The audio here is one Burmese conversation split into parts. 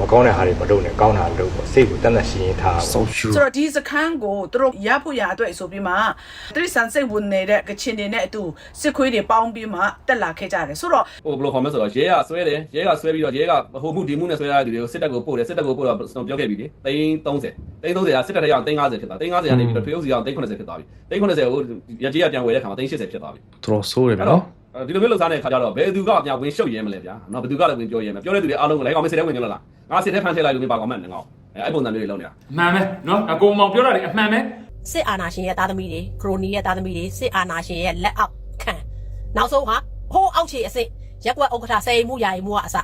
မကောင်းတဲ့ဟာတွေမလုပ်နဲ့ကောင်းတာလုပ်ပေါ့စိတ်ကိုတတ်တတ်ရှင်းရှင်းထားပါ so true ဆိုတော့ဒီစခန်းကိုသူတို့ရဖို့ရအတွက်ဆိုပြီးမှတိရစ္ဆာန်စိတ်ဝင်နေတဲ့ကချင်တွေနဲ့အတူစစ်ခွေးတွေပေါင်းပြီးမှတက်လာခဲ့ကြတယ်ဆိုတော့ဟိုဘယ်လိုခေါ်မလဲဆိုတော့ရဲကဆွဲတယ်ရဲကဆွဲပြီးတော့ရဲကဟိုမှုဒီမှုနဲ့ဆွဲရတဲ့လူတွေကိုစစ်တပ်ကိုပို့တယ်စစ်တပ်ကိုပို့တော့ကျွန်တော်ပြောခဲ့ပြီလေသိန်း30သိန်း30ကစစ်တပ်ထဲရောက်သိန်း50ဖြစ်သွားသိန်း50ကနေပြီးတော့ထွေအုပ်စီအောင်သိန်း80ဖြစ်သွားပြီသိန်း80ကိုရကြီးကပြန်ဝယ်တဲ့ခါမှာသိန်း80ဖြစ်သွားပြီတော်တော်ဆိုးတယ်ဗျာအဲ့တော့နော် ဒီလိုမျိုးလှုပ်ရှားနေတဲ့ခါကျတော့ဘယ်သူကပြန်ဝင်ရှုပ်ရဲမလဲဗျာနော်ဘယ်သူကလည်းဝင်ပြောရဲမလဲပြောတဲ့သူတွေအားလုံးကိုလိုက်ကောင်မစစ်တဲ့ဝင်ကြလားငါစစ်တဲ့ဖန်ထည့်လိုက်လို့မပါကောင်မနဲ့ငေါအဲ့အဲ့ပုံစံမျိုးတွေလုပ်နေတာအမှန်ပဲနော်အကုန်မောင်ပြောတာလေအမှန်ပဲစစ်အာဏာရှင်ရဲ့သားသမီးတွေခရိုနီရဲ့သားသမီးတွေစစ်အာဏာရှင်ရဲ့လက်အောက်ခံနောက်ဆုံးဟာဟိုးအောက်ခြေအစစ်ရက်ကွက်ဥက္ကဋ္ဌစေမှုယာယီမှုကအစ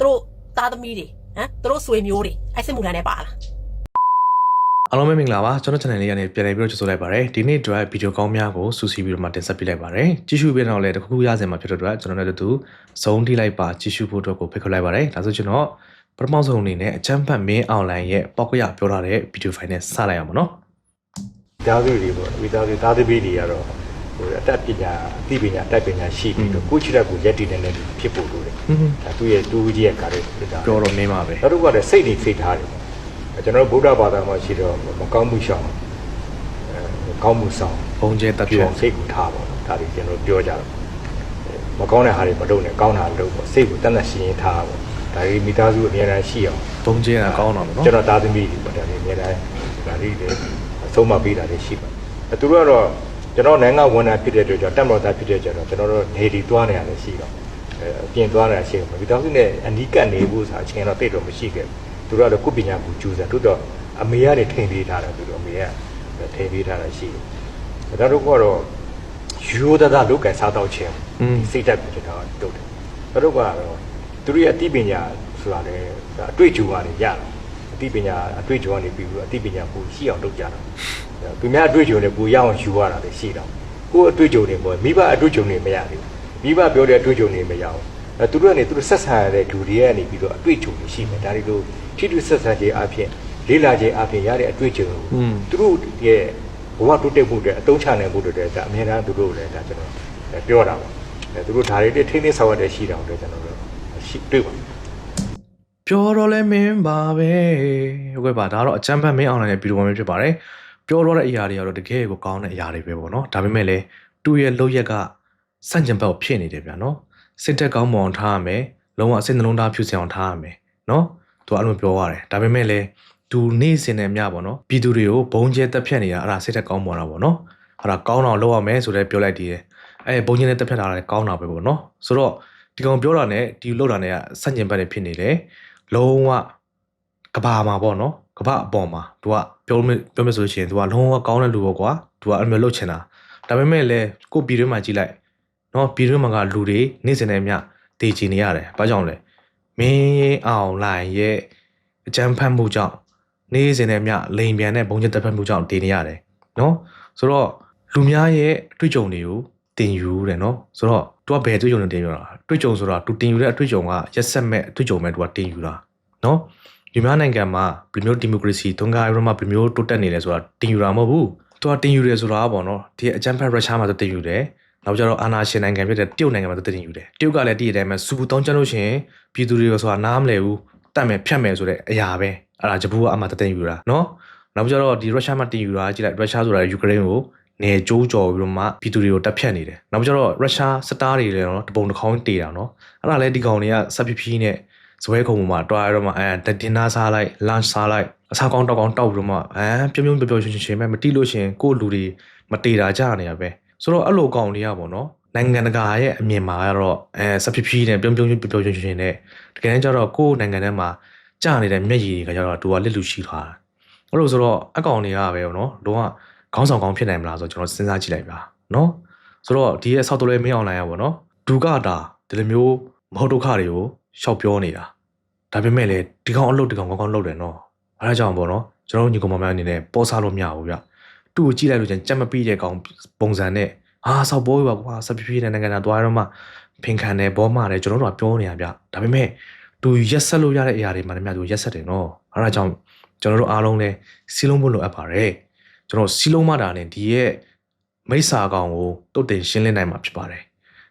သူတို့သားသမီးတွေဟမ်သူတို့ဆွေမျိုးတွေအဲ့စစ်မှုထမ်းနဲ့ပါလား အားလုံးပဲမင်္ဂလာပါကျွန်တော် channel လေးကနေပြန်လည်ပြီးတော့ကြိုဆိုလိုက်ပါရစေဒီနေ့အတွက်ဗီဒီယိုကောင်းများကိုစူးစီးပြီးတော့မှတင်ဆက်ပေးလိုက်ပါရစေကြည့်ရှုပေးတော့လည်းတစ်ခုခုရစင်မှာဖြစ်တဲ့အတွက်ကျွန်တော်တို့တူဇုံထိလိုက်ပါကြည့်ရှုဖို့အတွက်ကိုဖိတ်ခေါ်လိုက်ပါရစေဒါဆိုကျွန်တော်ပထမဆုံးအနေနဲ့အချမ်းဖတ်မင်းအွန်လိုင်းရဲ့ပောက်ကရပြောထားတဲ့ဗီဒီယိုဖိုင်နဲ့စလိုက်အောင်ပါနော်ဓာတ်စုတွေပေါ့ဝိသားစုသားသမီးတွေကတော့ဟိုအတတ်ပညာအသိပညာအတတ်ပညာရှိပြီးတော့ကိုယ့်ချစ်တဲ့ကိုရက်တည်နေတဲ့လူဖြစ်ဖို့လိုတယ်ဟွန်းဒါသူ့ရဲ့တူကြီးရဲ့ကားတွေဖြစ်တာပြောတော့မင်းပါပဲနောက်တစ်ခုကလည်းစိတ်တွေဖိတ်ထားတယ်ပေါ့အဲ ကျွန်တော်တို့ဗုဒ္ဓဘာသာမှာရှိတော့မကောင်းမှုရှောင်အဲကောင်းမှုဆောင်ဘုံကျဲတက်ဖြပြောတ်စိတ်ကိုထားပါတော့ဒါတွေကျွန်တော်ပြောကြတော့မကောင်းတဲ့ဟာတွေမလုပ်နဲ့ကောင်းတာလုပ်ပေါ့စိတ်ကိုတတ်တတ်ရှင်းရှင်းထားပါပေါ့ဒါတွေမိသားစုအများအားရှိအောင်ဘုံကျဲတာကောင်းတော့မယ်နော်ကျွန်တော်သားသမီးတွေပေါ့ဒါတွေအများအားဒါတွေလည်းအဆုံးမပေးတာတွေရှိပါတယ်အဲသူတို့ကတော့ကျွန်တော်နိုင်ငံဝန်ထမ်းဖြစ်တဲ့အတွက်ကြောင့်တက်မတော်သားဖြစ်တဲ့ကြောင့်ကျွန်တော်တို့နေဒီသွားနေရတယ်ရှိတော့အဲအပြင်သွားနေတာရှိတယ်မိသားစုနဲ့အနီးကပ်နေဖို့ဆိုတာအချိန်တော့တိတ်တော့မရှိခဲ့ဘူး သူတို့ကတော့ကုပညာကိုကျူးစားတို့တော့အမေကနေထိန်ပေးထားတယ်သူတို့အမေကထိန်ပေးထားတာရှိတယ်ဒါတို့ကတော့ရိုးသားသားလုပ်ကန်စားတော့ခြင်းอืมစိတ်ဓာတ်ကိုကျွန်တော်တုတ်တယ်။သူတို့ကတော့သူတို့ရဲ့အသိပညာဆိုတာလေဒါအတွေ့အကြုံကနေရတာ။အသိပညာအတွေ့အကြုံကနေပြီးပြီးတော့အသိပညာကိုရှိအောင်လုပ်ကြတာ။သူများအတွေ့အကြုံတွေကိုရအောင်ယူရတာလေရှိတော့။ကိုယ်အတွေ့အကြုံတွေပေါ့မိဘအတွေ့အကြုံတွေမရသေးဘူး။မိဘပြောတဲ့အတွေ့အကြုံတွေမရအောင်။အဲသူတို့ကနေသူတို့ဆက်ဆံရတဲ့လူတွေကနေပြီးတော့အတွေ့အကြုံတွေရှိမယ်။ဒါတွေကို ထိတွေ့ဆက်ဆံခြင်းအပြင်လေးလာခြင်းအပြင်ရတဲ့အတွေ့အကြုံကိုอืมသူတို့ရဲ့ဘဝတိုးတက်မှုတွေအတုံးချနိုင်မှုတွေဒါအများအားသူတို့လည်းဒါကျွန်တော်ပြောတာပါအဲသူတို့ဓာရီတွေထိန်းသိမ်းဆောင်ရတဲ့ရှိတာကိုလည်းကျွန်တော်တို့ရှိတွေ့ပါပြောတော့လဲမင်းပါပဲဟုတ်ကဲ့ပါဒါတော့အချမ်းဖတ်မင်းအွန်လိုင်းရဲ့ဗီဒီယိုမျိုးဖြစ်ပါတယ်ပြောတော့တဲ့အရာတွေကတော့တကယ်ကိုကောင်းတဲ့အရာတွေပဲပေါ့နော်ဒါပေမဲ့လည်းသူ့ရဲ့လုပ်ရက်ကစန့်ကျင်ဘက်ကိုဖြစ်နေတယ်ဗျာနော်စစ်တက်ကောင်းမွန်အောင်ထားရမယ်လုံးဝအစိတ်နှလုံးသားဖြူစင်အောင်ထားရမယ်နော် သူအဲ့လိုပြောရတယ်ဒါပေမဲ့လည်းသူနေ့စဉ်နဲ့မျှပေါ့နော်ပြည်သူတွေကိုဘုံကျဲတက်ဖြတ်နေတာအဲ့ဒါစစ်တက်ကောင်းမွန်တာပေါ့နော်အဲ့ဒါကောင်းအောင်လုပ်ရမယ်ဆိုတဲ့ပြောလိုက်တည်တယ်အဲဘုံကျဲနဲ့တက်ဖြတ်တာလည်းကောင်းတာပဲပေါ့နော်ဆိုတော့ဒီကောင်ပြောတာနဲ့ဒီလုပ်တာနဲ့ကစန့်ကျင်ဘက်တွေဖြစ်နေတယ်လုံးဝကဘာမှာပေါ့နော်ကဘာအပေါ်မှာသူကပြောမပြောမဆိုလို့ရှိရင်သူကလုံးဝကောင်းတဲ့လူပေါ့ကွာသူကအဲ့လိုမျိုးလုပ်ချင်တာဒါပေမဲ့လည်းကိုယ့်ပြည်တွင်းမှာကြည့်လိုက်နော်ပြည်တွင်းမှာကလူတွေနေ့စဉ်နဲ့မျှတည်ကြည်နေရတယ်ဘာကြောင့်လဲ မင်းအောင်လိုင်းရဲ့အကြမ်းဖက်မှုကြောင့်နေ့စဉ်နဲ့မျှလိန်ပြန်တဲ့ဘုံကျက်တပ်ဖက်မှုကြောင့်တည်နေရတယ်နော်ဆိုတော့လူများရဲ့အတွေ့အကြုံတွေကိုတင်ယူတယ်နော်ဆိုတော့ तू ကဘယ်အတွေ့အကြုံတွေတင်ယူတာအတွေ့အကြုံဆိုတာ तू တင်ယူတဲ့အတွေ့အကြုံကရက်ဆက်မဲ့အတွေ့အကြုံပဲ तू ကတင်ယူတာ နော်ဒီမြန်မာနိုင်ငံမှာဘယ်မျိုးဒီမိုကရေစီတွန်းကားရမှာဘယ်မျိုးတိုးတက်နေလဲဆိုတာတင်ယူတာမဟုတ်ဘူးသူကတင်ယူတယ်ဆိုတာကပေါ့နော်ဒီအကြမ်းဖက်ရုရှားမှာသူတင်ယူတယ် နောက်ကျတော့အာနာရှင်နိုင်ငံဖြစ်တဲ့တရုတ်နိုင်ငံမှာသူတင်ယူတယ်တရုတ်ကလည်းတည်တဲ့အတိုင်းပဲစူပူတောင်းကျလို့ရှိရင်ပြည်သူတွေကဆိုတာနားမလဲဘူးတတ်မယ်ဖြတ်မယ်ဆိုတဲ့အရာပဲအဲ့ဒါဂျပူကအမှတင်ယူတာနော်နောက်ကျတော့ဒီရုရှားမှာတင်ယူတာကြည့်လိုက်ရုရှားဆိုတာယူကရိန်းကိုနေကျိုးကြော်ပြီးတော့မှပြည်သူတွေကိုတပ်ဖြတ်နေတယ်နောက်ကျတော့ရုရှားစတားတွေလည်းနော်တပုံတစ်ခေါင်းတေးတာနော်အဲ့ဒါလည်းဒီကောင်တွေကစပ်ဖြည်းဖြည်းနဲ့ဇပွဲခုံပေါ်မှာတွားရတော့မှအဲဒင်နာစားလိုက်လန့်စားလိုက်အစားကောင်းတောက်ကောင်းတောက်ပြီးတော့မှအဲပြုံးပြုံးပျော်ပျော်ရွှင်ရွှင်ပဲမတိလို့ရှရင်ကိုယ့်လူတွေမတေတာကြနေရပဲ ဆိုတော့အဲ့လိုကောင်တွေကပေါ့နော်နိုင်ငံတကာရဲ့အမြင်မှာကတော့အဲစဖြည်းဖြည်းနဲ့ပြုံးပြုံးပျော်ပျော်ရွှင်ရွှင်နဲ့တကယ်တမ်းကျတော့ကိုယ့်နိုင်ငံထဲမှာကြာနေတဲ့မျက်ရည်တွေကကျတော့သူကလက်လူရှိထားတာအဲ့လိုဆိုတော့အကောင်တွေကပဲပေါ့နော်လုံးဝခေါင်းဆောင်ကောင်းဖြစ်နိုင်မလားဆိုတော့ကျွန်တော်စဉ်းစားကြည့်လိုက်ပါနော်ဆိုတော့ဒီရဲ့ဆောက်တလဲမင်းအွန်လိုင်းရပါတော့ဒူကတာဒီလိုမျိုးမဟုတ်ဒုက္ခတွေကိုရှောက်ပြောနေတာဒါပေမဲ့လည်းဒီကောင်အလုပ်ဒီကောင်ကောင်းကောင်းလုပ်တယ်နော်အဲဒါကြောင့်ပေါ့နော်ကျွန်တော်တို့ညီကောင်မမအနေနဲ့ပေါ်စားလို့မရဘူးဗျ သူ့ကိုကြည့်လိုက်လို့ချင်းကြက်မပြီးတဲ့ကောင်ပုံစံနဲ့ဟာဆောက်ဘောပါကွာစပပြည့်တဲ့နိုင်ငံသားတွားရတော့မှဖင်ခံတယ်ဘောမတယ်ကျွန်တော်တို့ကပြောနေရဗျဒါပေမဲ့သူရက်ဆက်လို့ရတဲ့အရာတွေမှလည်းမြတ်သူရက်ဆက်တယ်နော်အဲဒါကြောင့်ကျွန်တော်တို့အားလုံးလည်းစီလုံးဖို့လိုအပ်ပါတယ်ကျွန်တော်စီလုံးမတာနဲ့ဒီရဲ့မိစ္ဆာကောင်ကိုတုတ်တင်ရှင်းလင်းနိုင်မှာဖြစ်ပါတယ်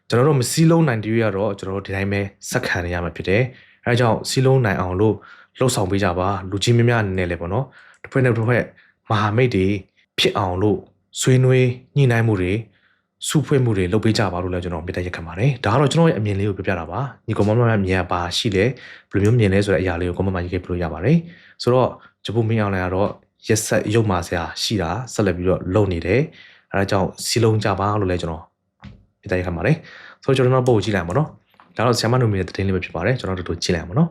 ကျွန်တော်တို့မစီလုံးနိုင်တဲ့ရတော့ကျွန်တော်တို့ဒီတိုင်းပဲစက်ခံနေရမှာဖြစ်တယ်အဲဒါကြောင့်စီလုံးနိုင်အောင်လို့လှုပ်ဆောင်ပေးကြပါလူကြီးများများအနေနဲ့လည်းပေါ့နော်တစ်ဖက်နဲ့တစ်ဖက်မဟာမိတ်တွေ ဖြစ်အောင်လို့ဆွေးနွေးညှိနှိုင်းမှုတွေစုဖွဲ့မှုတွေလုပ်ပေးကြပါလို့လည်းကျွန်တော်မြတ်ရက်ခံပါတယ်ဒါကတော့ကျွန်တော်ရဲ့အမြင်လေးကိုပြောပြတာပါညီကောင်မမမြင်ရပါရှိတယ်ဘယ်လိုမျိုးမြင်လဲဆိုတဲ့အရာလေးကိုကွန်မန့်မှာရေးခဲ့ပြလို့ရပါတယ်ဆိုတော့ဂျပူမင်းအောင်လည်းကတော့ရက်ဆက်ရုပ်မာစရာရှိတာဆက်လက်ပြီးတော့လုပ်နေတယ်အဲဒါကြောင့်စီလုံးကြပါလို့လည်းကျွန်တော်မြတ်ရက်ခံပါတယ်ဆိုတော့ကျွန်တော်တို့ပို့ကြည့်လိုက်ပါတော့ဒါတော့ဆ iam မနုမီရဲ့သတင်းလေးပဲဖြစ်ပါတယ်ကျွန်တော်တို့တို့ကြည့်လိုက်အောင်နော်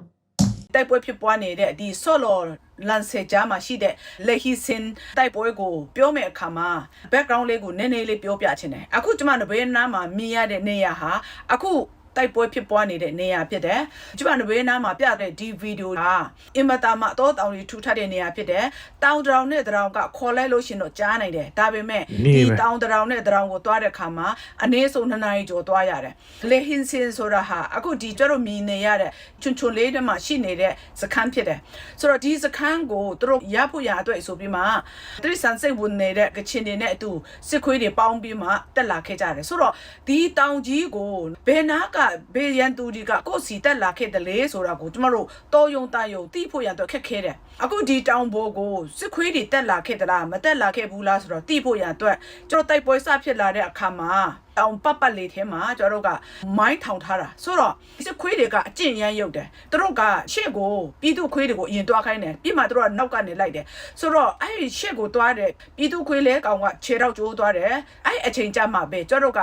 တိုက်ပွဲဖြစ်ပွားနေတဲ့ဒီဆော့လော်လန်ဆေဂျာမှာရှိတဲ့လက်ဟီစင်တိုက်ပွဲကိုပြောမယ့်အခါမှာ background လေးကိုနည်းနည်းလေးပြောပြချင်တယ်အခုကျွန်မနဘေးနားမှာမြင်ရတဲ့နေရာဟာအခု တိုက်ပွဲဖြစ်ပွားနေတဲ့နေရာဖြစ်တယ်။ကျွန်မနဘေးနားမှာပြတဲ့ဒီဗီဒီယိုဟာအင်မတာမှာအတော့တောင်ကြီးထူထပ်တဲ့နေရာဖြစ်တယ်။တောင်တောင်နဲ့တောင်ကခေါ်လိုက်လို့ရှရင်တော့ကြားနိုင်တယ်။ဒါပေမဲ့နေဒီပဲတောင်တောင်နဲ့တောင်ကိုသွားတဲ့ခါမှာအနည်းဆုံး2နာရီကျော်သွားရတယ်။လေဟင်စင်ဆိုတာဟာအခုဒီကျတော့မြင်နေရတဲ့ချွန်ချွန်လေးတွေမှာရှိနေတဲ့စခန်းဖြစ်တယ်။ဆိုတော့ဒီစခန်းကိုသူတို့ရဖို့ရအတွက်ဆိုပြီးမှတိရစ္ဆာန်စိတ်ဝင်နေတဲ့ကချင်တွေနဲ့အတူစစ်ခွေးတွေပေါင်းပြီးမှတက်လာခဲ့ကြတယ်။ဆိုတော့ဒီတောင်ကြီးကိုဘယ်နာကဘယ်ရန်သူတွေကကိုယ့်စီတက်လာခဲ့တယ်လေဆိုတာကိုကျမတို့တော်ယုံတန်ယုံတိဖို့ရအတွက်ခက်ခဲတယ်။အခုဒီတောင်ဘောကိုစစ်ခွေးတွေတက်လာခဲ့သလားမတက်လာခဲ့ဘူးလားဆိုတော့တိဖို့ရအတွက်ကျွန်တော်တိုက်ပွဲစဖြစ်လာတဲ့အခါမှာ တောင်ပတ်ပတ်လေးထဲမှာကျွန်တော်တို့ကမိုင်းထောင်ထားတာဆိုတော့စစ်ခွေးတွေကအကျင့်ရမ်းရုပ်တယ်သူတို့ကရှေ့ကိုပြည်သူခွေးတွေကိုအရင်တွားခိုင်းတယ်ပြီးမှသူတို့ကနောက်ကနေလိုက်တယ်ဆိုတော့အဲ့ဒီရှေ့ကိုတွားတယ်ပြည်သူခွေးလဲကောင်ကခြေတော့ကျိုးသွားတယ်အဲ့အချိန်ကြမှာပဲကျွန်တော်တို့က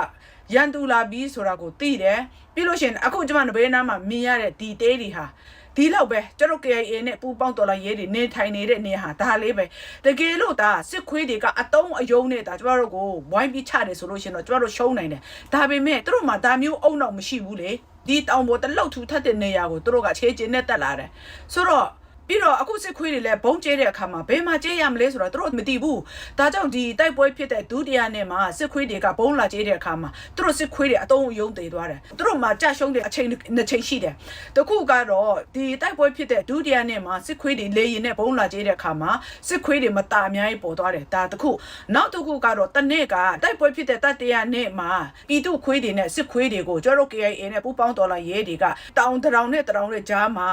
ရန်သူလာပြီးဆိုတာကိုသိတယ်ပြီးလို့ရှိရင်အခုကျွန်မနဘေးနားမှာမြင်ရတဲ့ဒီတေးတွေဟာ ဒီလောက်ပဲကျွန်တော် KIA နဲ့ပူပေါင်းတော်လာရေးတွေနေထိုင်နေတဲ့နေဟာဒါလေးပဲတကယ်လို့ဒါစစ်ခွေးတွေကအတုံးအယုံနဲ့ဒါကျွန်တော်တို့ကိုဝိုင်းပြီးချတယ်ဆိုလို့ရှိရင်တော့ကျွန်တော်တို့ရှုံးနိုင်တယ်ဒါပေမဲ့သူတို့မှဒါမျိုးအုံတော့မရှိဘူးလေဒီတောင်ပေါ်တလောက်ထူထပ်တဲ့နေရာကိုသူတို့ကခြေကျင်းနဲ့တက်လာတယ်ဆိုတော့ ပြီးတော့အခုစစ်ခွေးတွေလည်းဘုံကျဲတဲ့အခါမှာဘယ်မှာကျဲရမလဲဆိုတော့သူတို့မသိဘူးဒါကြောင့်ဒီတိုက်ပွဲဖြစ်တဲ့ဒုတိယနေ့မှာစစ်ခွေးတွေကဘုံလာကျဲတဲ့အခါမှာသူတို့စစ်ခွေးတွေအတုံးအယုံသေးသွားတယ်သူတို့မှာကြရှုံးတဲ့အချိန်နှစ်ချိန်ရှိတယ်တခုကတော့ဒီတိုက်ပွဲဖြစ်တဲ့ဒုတိယနေ့မှာစစ်ခွေးတွေလေရင်နဲ့ဘုံလာကျဲတဲ့အခါမှာစစ်ခွေးတွေမတာအများကြီးပေါ်သွားတယ်ဒါတခုနောက်တစ်ခုကတော့တနေ့ကတိုက်ပွဲဖြစ်တဲ့တတိယနေ့မှာပြည်သူခွေးတွေနဲ့စစ်ခွေးတွေကိုကျွန်တော်တို့ KIA နဲ့ပူးပေါင်းတော်လာရဲတွေကတောင်တောင်နဲ့တောင်နဲ့ကြားမှာ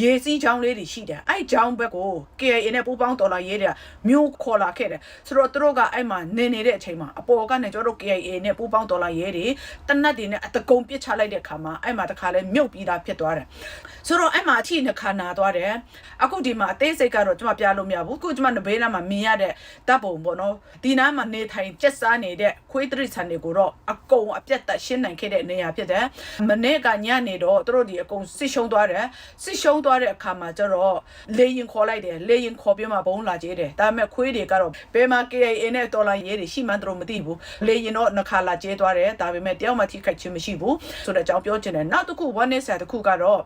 ရေစီးချောင်းလေးတွေရှိတယ်အဲ့ချောင်းဘက်ကို KIA နဲ့ပူးပေါင်းတော်လာရေးတဲ့မျိုးခေါ်လာခဲ့တယ်ဆိုတော့သူတို့ကအဲ့မှာနေနေတဲ့အချိန်မှာအပေါ်ကနေကျွန်တော်တို့ KIA နဲ့ပူးပေါင်းတော်လာရေးတွေတနတ်တွေနဲ့အတကုံပစ်ချလိုက်တဲ့ခါမှာအဲ့မှာတခါလဲမြုပ်ပြီးသားဖြစ်သွားတယ်ဆိုတော့အဲ့မှာအချိနှခါနာသွားတယ်အခုဒီမှာအသေးစိတ်ကတော့ကျွန်မပြလို့မရဘူးအခုကျွန်မနဘေးနားမှာမြင်ရတဲ့တပ်ပုံပေါ့နော်ဒီနားမှာနေထိုင်ကျက်စားနေတဲ့ခွေးတရိษံတွေကိုတော့အကုန်အပြတ်တက်ရှင်းနိုင်ခဲ့တဲ့နေရာဖြစ်တယ်မနေ့ကညနေတော့သူတို့ဒီအကုန်စစ်ရှုံးသွားတယ်စစ်ရှုံးသွားတဲ့အခါမှာကျတော့လေရင်ခေါ်လိုက်တယ်လေရင်ခေါ်ပြီးမှဘုံလာကျဲတယ်ဒါပေမဲ့ခွေးတွေကတော့ဘယ်မှာ KIA နဲ့တော်လာရေးတွေရှိမှန်းသူတို့မသိဘူးလေရင်တော့နှခါလာကျဲသွားတယ်ဒါပေမဲ့တယောက်မှထိခိုက်ခြင်းမရှိဘူးဆိုတဲ့အကြောင်းပြောချင်တယ်နောက်တစ်ခု one is တစ်ခုကတော့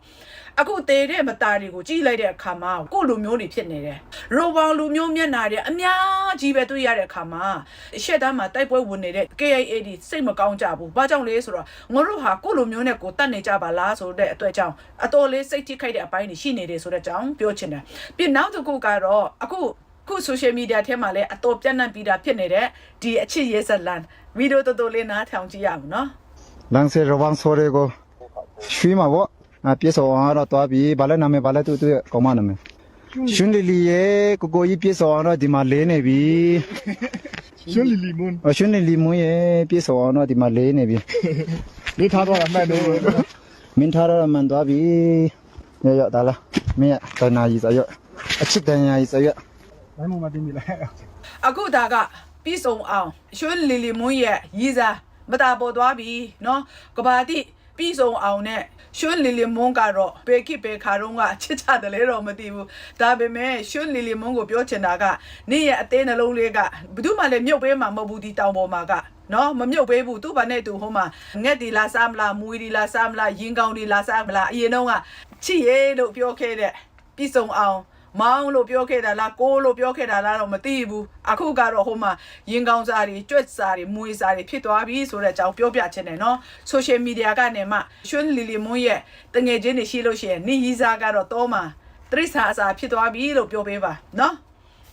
အခုတေတဲ့မသားတွေကိုကြည့်လိုက်တဲ့အခါမှာကိုယ့်လူမျိုးတွေဖြစ်နေတယ်ရိုဘောင်လူမျိုးမျက်နာတွေအများကြီးပဲတွေ့ရတဲ့အခါမှာရှက်တမ်းမှာတိုက်ပွဲဝင်နေတဲ့ KIA တွေစိတ်မကောင်းကြဘူးဘာကြောင့်လဲဆိုတော့ငါတို့ဟာကိုယ့်လူမျိုးနဲ့ကိုယ်တတ်နေကြပါလားဆိုတဲ့အတွက်ကြောင့်အတော်လေးစိတ်ထိခိုက်တဲ့အပိုင်းတွေရှိနေတယ်ဆိုတဲ့အကြောင်းပြောချင်တယ်ပြီးနောက်တစ်ခုကတော့အခုခု social media ထဲမှာလည်းအတော်ပြန့်နှံ့ပြီးတာဖြစ်နေတဲ့ဒီအချစ်ရဲဇက်လန်ဗီဒီယိုတော်တော်လေးနားထောင်ကြည့်ရအောင်နော်လန်ဆေရဝမ်ဆိုရေကိုရွှေမှာပေါ့ အပြေစောအောင်တော့တွားပြီးဘာလဲနာမည်ဘာလဲသူသူကောင်းမနာမည်ရှင်လီလီရဲ့ကိုကိုကြီးပြေစောအောင်တော့ဒီမှာလေးနေပြီရှင်လီလီမွန်းရှင်လီလီမွန်းရဲ့ပြေစောအောင်တော့ဒီမှာလေးနေပြီ လေးထားတော့အမှန်တော့ မင်းထားတော့မှန်သွားပြီရရဒါလားမင်းတနာကြီးစရအချစ်တနာကြီးစရ ဘယ်မှမတင်မိလား အခုဒါကပြီးဆုံးအောင်ရွှေလီလီမွန်းရဲ့ရည်စားမတာပေါ်သွားပြီเนาะကဘာတိပြီးဆုံးအောင်နဲ့ ရွှေလီလီမွန်းကတော့ဘယ်ခိဘယ်ခါတော့ကချစ်ချတယ်လေတော့မသိဘူးဒါပေမဲ့ရွှေလီလီမွန်းကိုပြောချင်တာကနေ့ရဲ့အသေးနှလုံးလေးကဘယ်သူမှလည်းမြုပ်ပေးမှာမဟုတ်ဘူးဒီတောင်ပေါ်မှာကနော်မမြုပ်ပေးဘူးသူ့ဘာနဲ့သူဟိုမှာငက်ဒီလာစားမလားမွေဒီလာစားမလားရင်ကောင်းဒီလာစားမလားအရင်တော့ကချစ်ရဲလို့ပြောခဲ့တဲ့ပြီးဆုံးအောင် မောင်းလို့ပြောခဲ့တာလားကိုလို့ပြောခဲ့တာလားတော့မသိဘူးအခုကတော့ဟိုမှာရင်ကောင်းစားတွေကြွက်စားတွေမွေစားတွေဖြစ်သွားပြီဆိုတဲ့အကြောင်းပြောပြချင်တယ်နော်ဆိုရှယ်မီဒီယာကနေမှရွှေလီလီမွန်းရဲ့တငယ်ချင်းတွေရှိလို့ရှိရင်နေရီစားကတော့တော့မှာတရိษာအစာဖြစ်သွားပြီလို့ပြောပေးပါနော်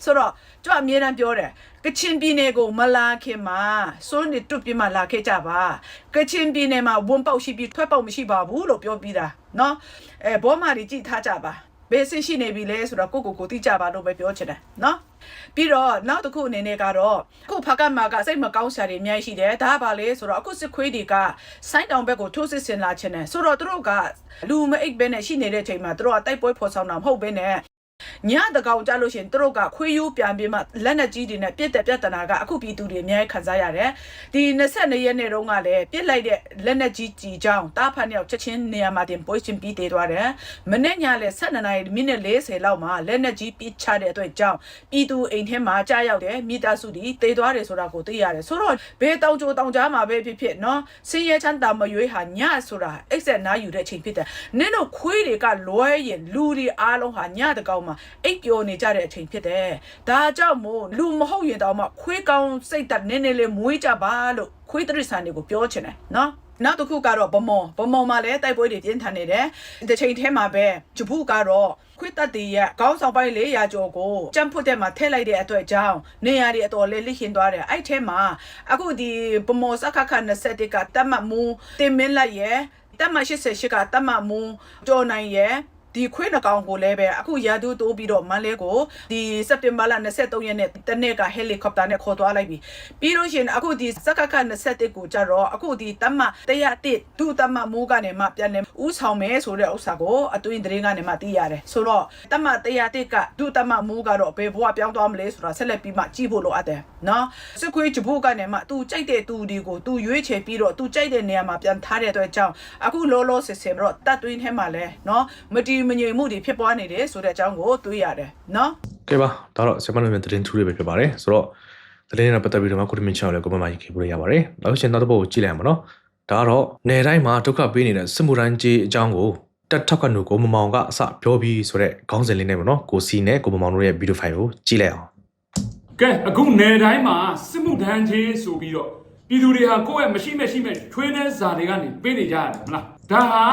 ဆိုတော့ကြွအမြဲတမ်းပြောတယ်ကချင်ပြည်နယ်ကိုမလာခင်မှာစိုးနေတွတ်ပြမလာခဲ့ကြပါကချင်ပြည်နယ်မှာဝန်ပေါက်ရှိပြီးထွက်ပေါက်မရှိပါဘူးလို့ပြောပြီးတာနော်အဲဘောမာတွေကြည်ထားကြပါ ဘယ်ဆင့်ရှိနေပြီလဲဆိုတော့ကိုကိုကိုတိကြပါလို့ပဲပြောချင်တယ်နော်ပြီးတော့နောက်တစ်ခုအနေနဲ့ကတော့အခုဖကတ်မာကစိတ်မကောင်းစရာတွေအများကြီးရှိတယ်ဒါကဘာလဲဆိုတော့အခုစစ်ခွေးတွေကစိုင်းတောင်ဘက်ကိုထိုးစစ်ဆင်လာခြင်းတယ်ဆိုတော့သူတို့ကလူမအိတ်ဘဲနဲ့ရှိနေတဲ့အချိန်မှာသူတို့ကတိုက်ပွဲဖော်ဆောင်တာမဟုတ်ဘဲနဲ့ ညတကောင်ကြလို့ရှရင်သူတို့ကခွေးရိုးပြန်ပြီးမှလက်နဲ့ကြီးတွေနဲ့ပြစ်တဲ့ပြဿနာကအခုပြည်သူတွေအများကြီးခံစားရတယ်ဒီ22ရက်နေ့တုန်းကလည်းပြစ်လိုက်တဲ့လက်နဲ့ကြီးကြီးချောင်းတားဖတ်နှစ်ယောက်ချက်ချင်းနေရာမှာတင်ပွဲချင်းပြီးသေးသွားတယ်မနေ့ညလည်း12နာရီမိနစ်40လောက်မှာလက်နဲ့ကြီးပြစ်ချတဲ့အတွက်ကြောင့်ပြည်သူအိမ်ထဲမှာကြားရောက်တယ်မိသားစုတွေတေသွားတယ်ဆိုတာကိုသိရတယ်ဆိုတော့ဘယ်တောင်ကြိုတောင်ကြားမှာပဲဖြစ်ဖြစ်နော်စင်းရဲချမ်းသာမရွေးဟာညဆိုတာအိတ်ဆက်နားယူတဲ့အချိန်ဖြစ်တယ်နင်းတို့ခွေးတွေကလွဲရင်လူတွေအားလုံးဟာညတကောင်မှာအိတ်ပျော်နေကြတဲ့အချိန်ဖြစ်တယ်ဒါကြောင့်မို့လူမဟုတ်ရင်တောင်မှခွေးကောင်းစိတ်သက်နည်းနည်းလေးမွေးကြပါလို့ခွေးတရစ္ဆာန်တွေကိုပြောချင်တယ်နော်နောက်တစ်ခုကတော့ဗမော်ဗမော်မှာလည်းတိုက်ပွဲတွေပြင်းထန်နေတယ်ဒီချိန်ထဲမှာပဲဂျပူကတော့ခွေးတက်တီရဲ့ခေါင်းဆောင်ပိုင်း400ကျော်ကိုကြမ်းဖွတ်တဲ့မှာထည့်လိုက်တဲ့အတွက်ကြောင့်နေရာတွေအတော်လေးလိခင်သွားတယ်အဲ့ထဲမှာအခုဒီဗမော်စခခ21ကတတ်မှတ်မှုတင်မင်းလိုက်ရဲ့တတ်မှတ်88ကတတ်မှတ်မှုကြော်နိုင်ရဲ့ ဒီခွေးနှကောင်ကိုလည်းပဲအခုရာထူးတိုးပြီးတော့မန်းလေးကိုဒီစက်တင်ဘာလ23ရက်နေ့တနေ့ကဟယ်လီကော်ပတာနဲ့ခေါ်သွားလိုက်ပြီပြီးလို့ရှိရင်အခုဒီစကခ21ကိုကြတော့အခုဒီတမ101ဒုတမမိုးကနေမှပြန်နေဥဆောင်မယ်ဆိုတဲ့ဥစ္စာကိုအတွင်းသတင်းကနေမှသိရတယ်ဆိုတော့တမ101ကဒုတမမိုးကတော့ဘယ်ဘဝပြောင်းသွားမလဲဆိုတာဆက်လက်ပြီးမှကြည့်ဖို့လိုအပ်တယ်နော်စစ်ခွေးဂျပုကနေမှသူကြိုက်တဲ့သူတွေကိုသူရွေးချယ်ပြီးတော့သူကြိုက်တဲ့နေရာမှာပြန်ထားတဲ့အတွက်ကြောင့်အခုလောလောဆယ်ဆယ်တော့တတ်တွင်းထဲမှာလဲနော်မတီမငြိမ်မှုတွေဖြစ်ပွားနေတယ်ဆိုတဲ့အကြောင်းကိုတွေးရတယ်နော်ကဲပါဒါတော့ဆရာမတို့ရဲ့သတင်းထူးတွေပဲဖြစ်ပါတယ်ဆိုတော့သတင်းနဲ့ပတ်သက်ပြီးတော့မှကိုတမင်ချောင်းလည်းကိုမမကြီးခေဖို့ရပါတယ်နောက်ရှင်နောက်တစ်ပုတ်ကိုကြည့်လိုက်ရမှာနော်ဒါကတော့နေတိုင်းမှာဒုက္ခပေးနေတဲ့စစ်မှုထမ်းကြီးအကြောင်းကိုတက်ထောက်ကနုကိုမမောင်ကအစပြောပြီးဆိုတော့ခေါင်းစဉ်လေးနဲ့ပေါ့နော်ကိုစီနဲ့ကိုမမောင်တို့ရဲ့ဗီဒီယိုဖိုင်ကိုကြည့်လိုက်အောင်ကဲအခုနယ်တိုင်းမှာစစ်မှုထမ်းချင်းဆိုပြီးတော့ပြည်သူတွေဟာကိုယ့်ရဲ့မရှိမဲ့ရှိမဲ့ထွေးတဲ့ဇာတွေကနေပေးနေကြရတယ်မလားဒါဟာ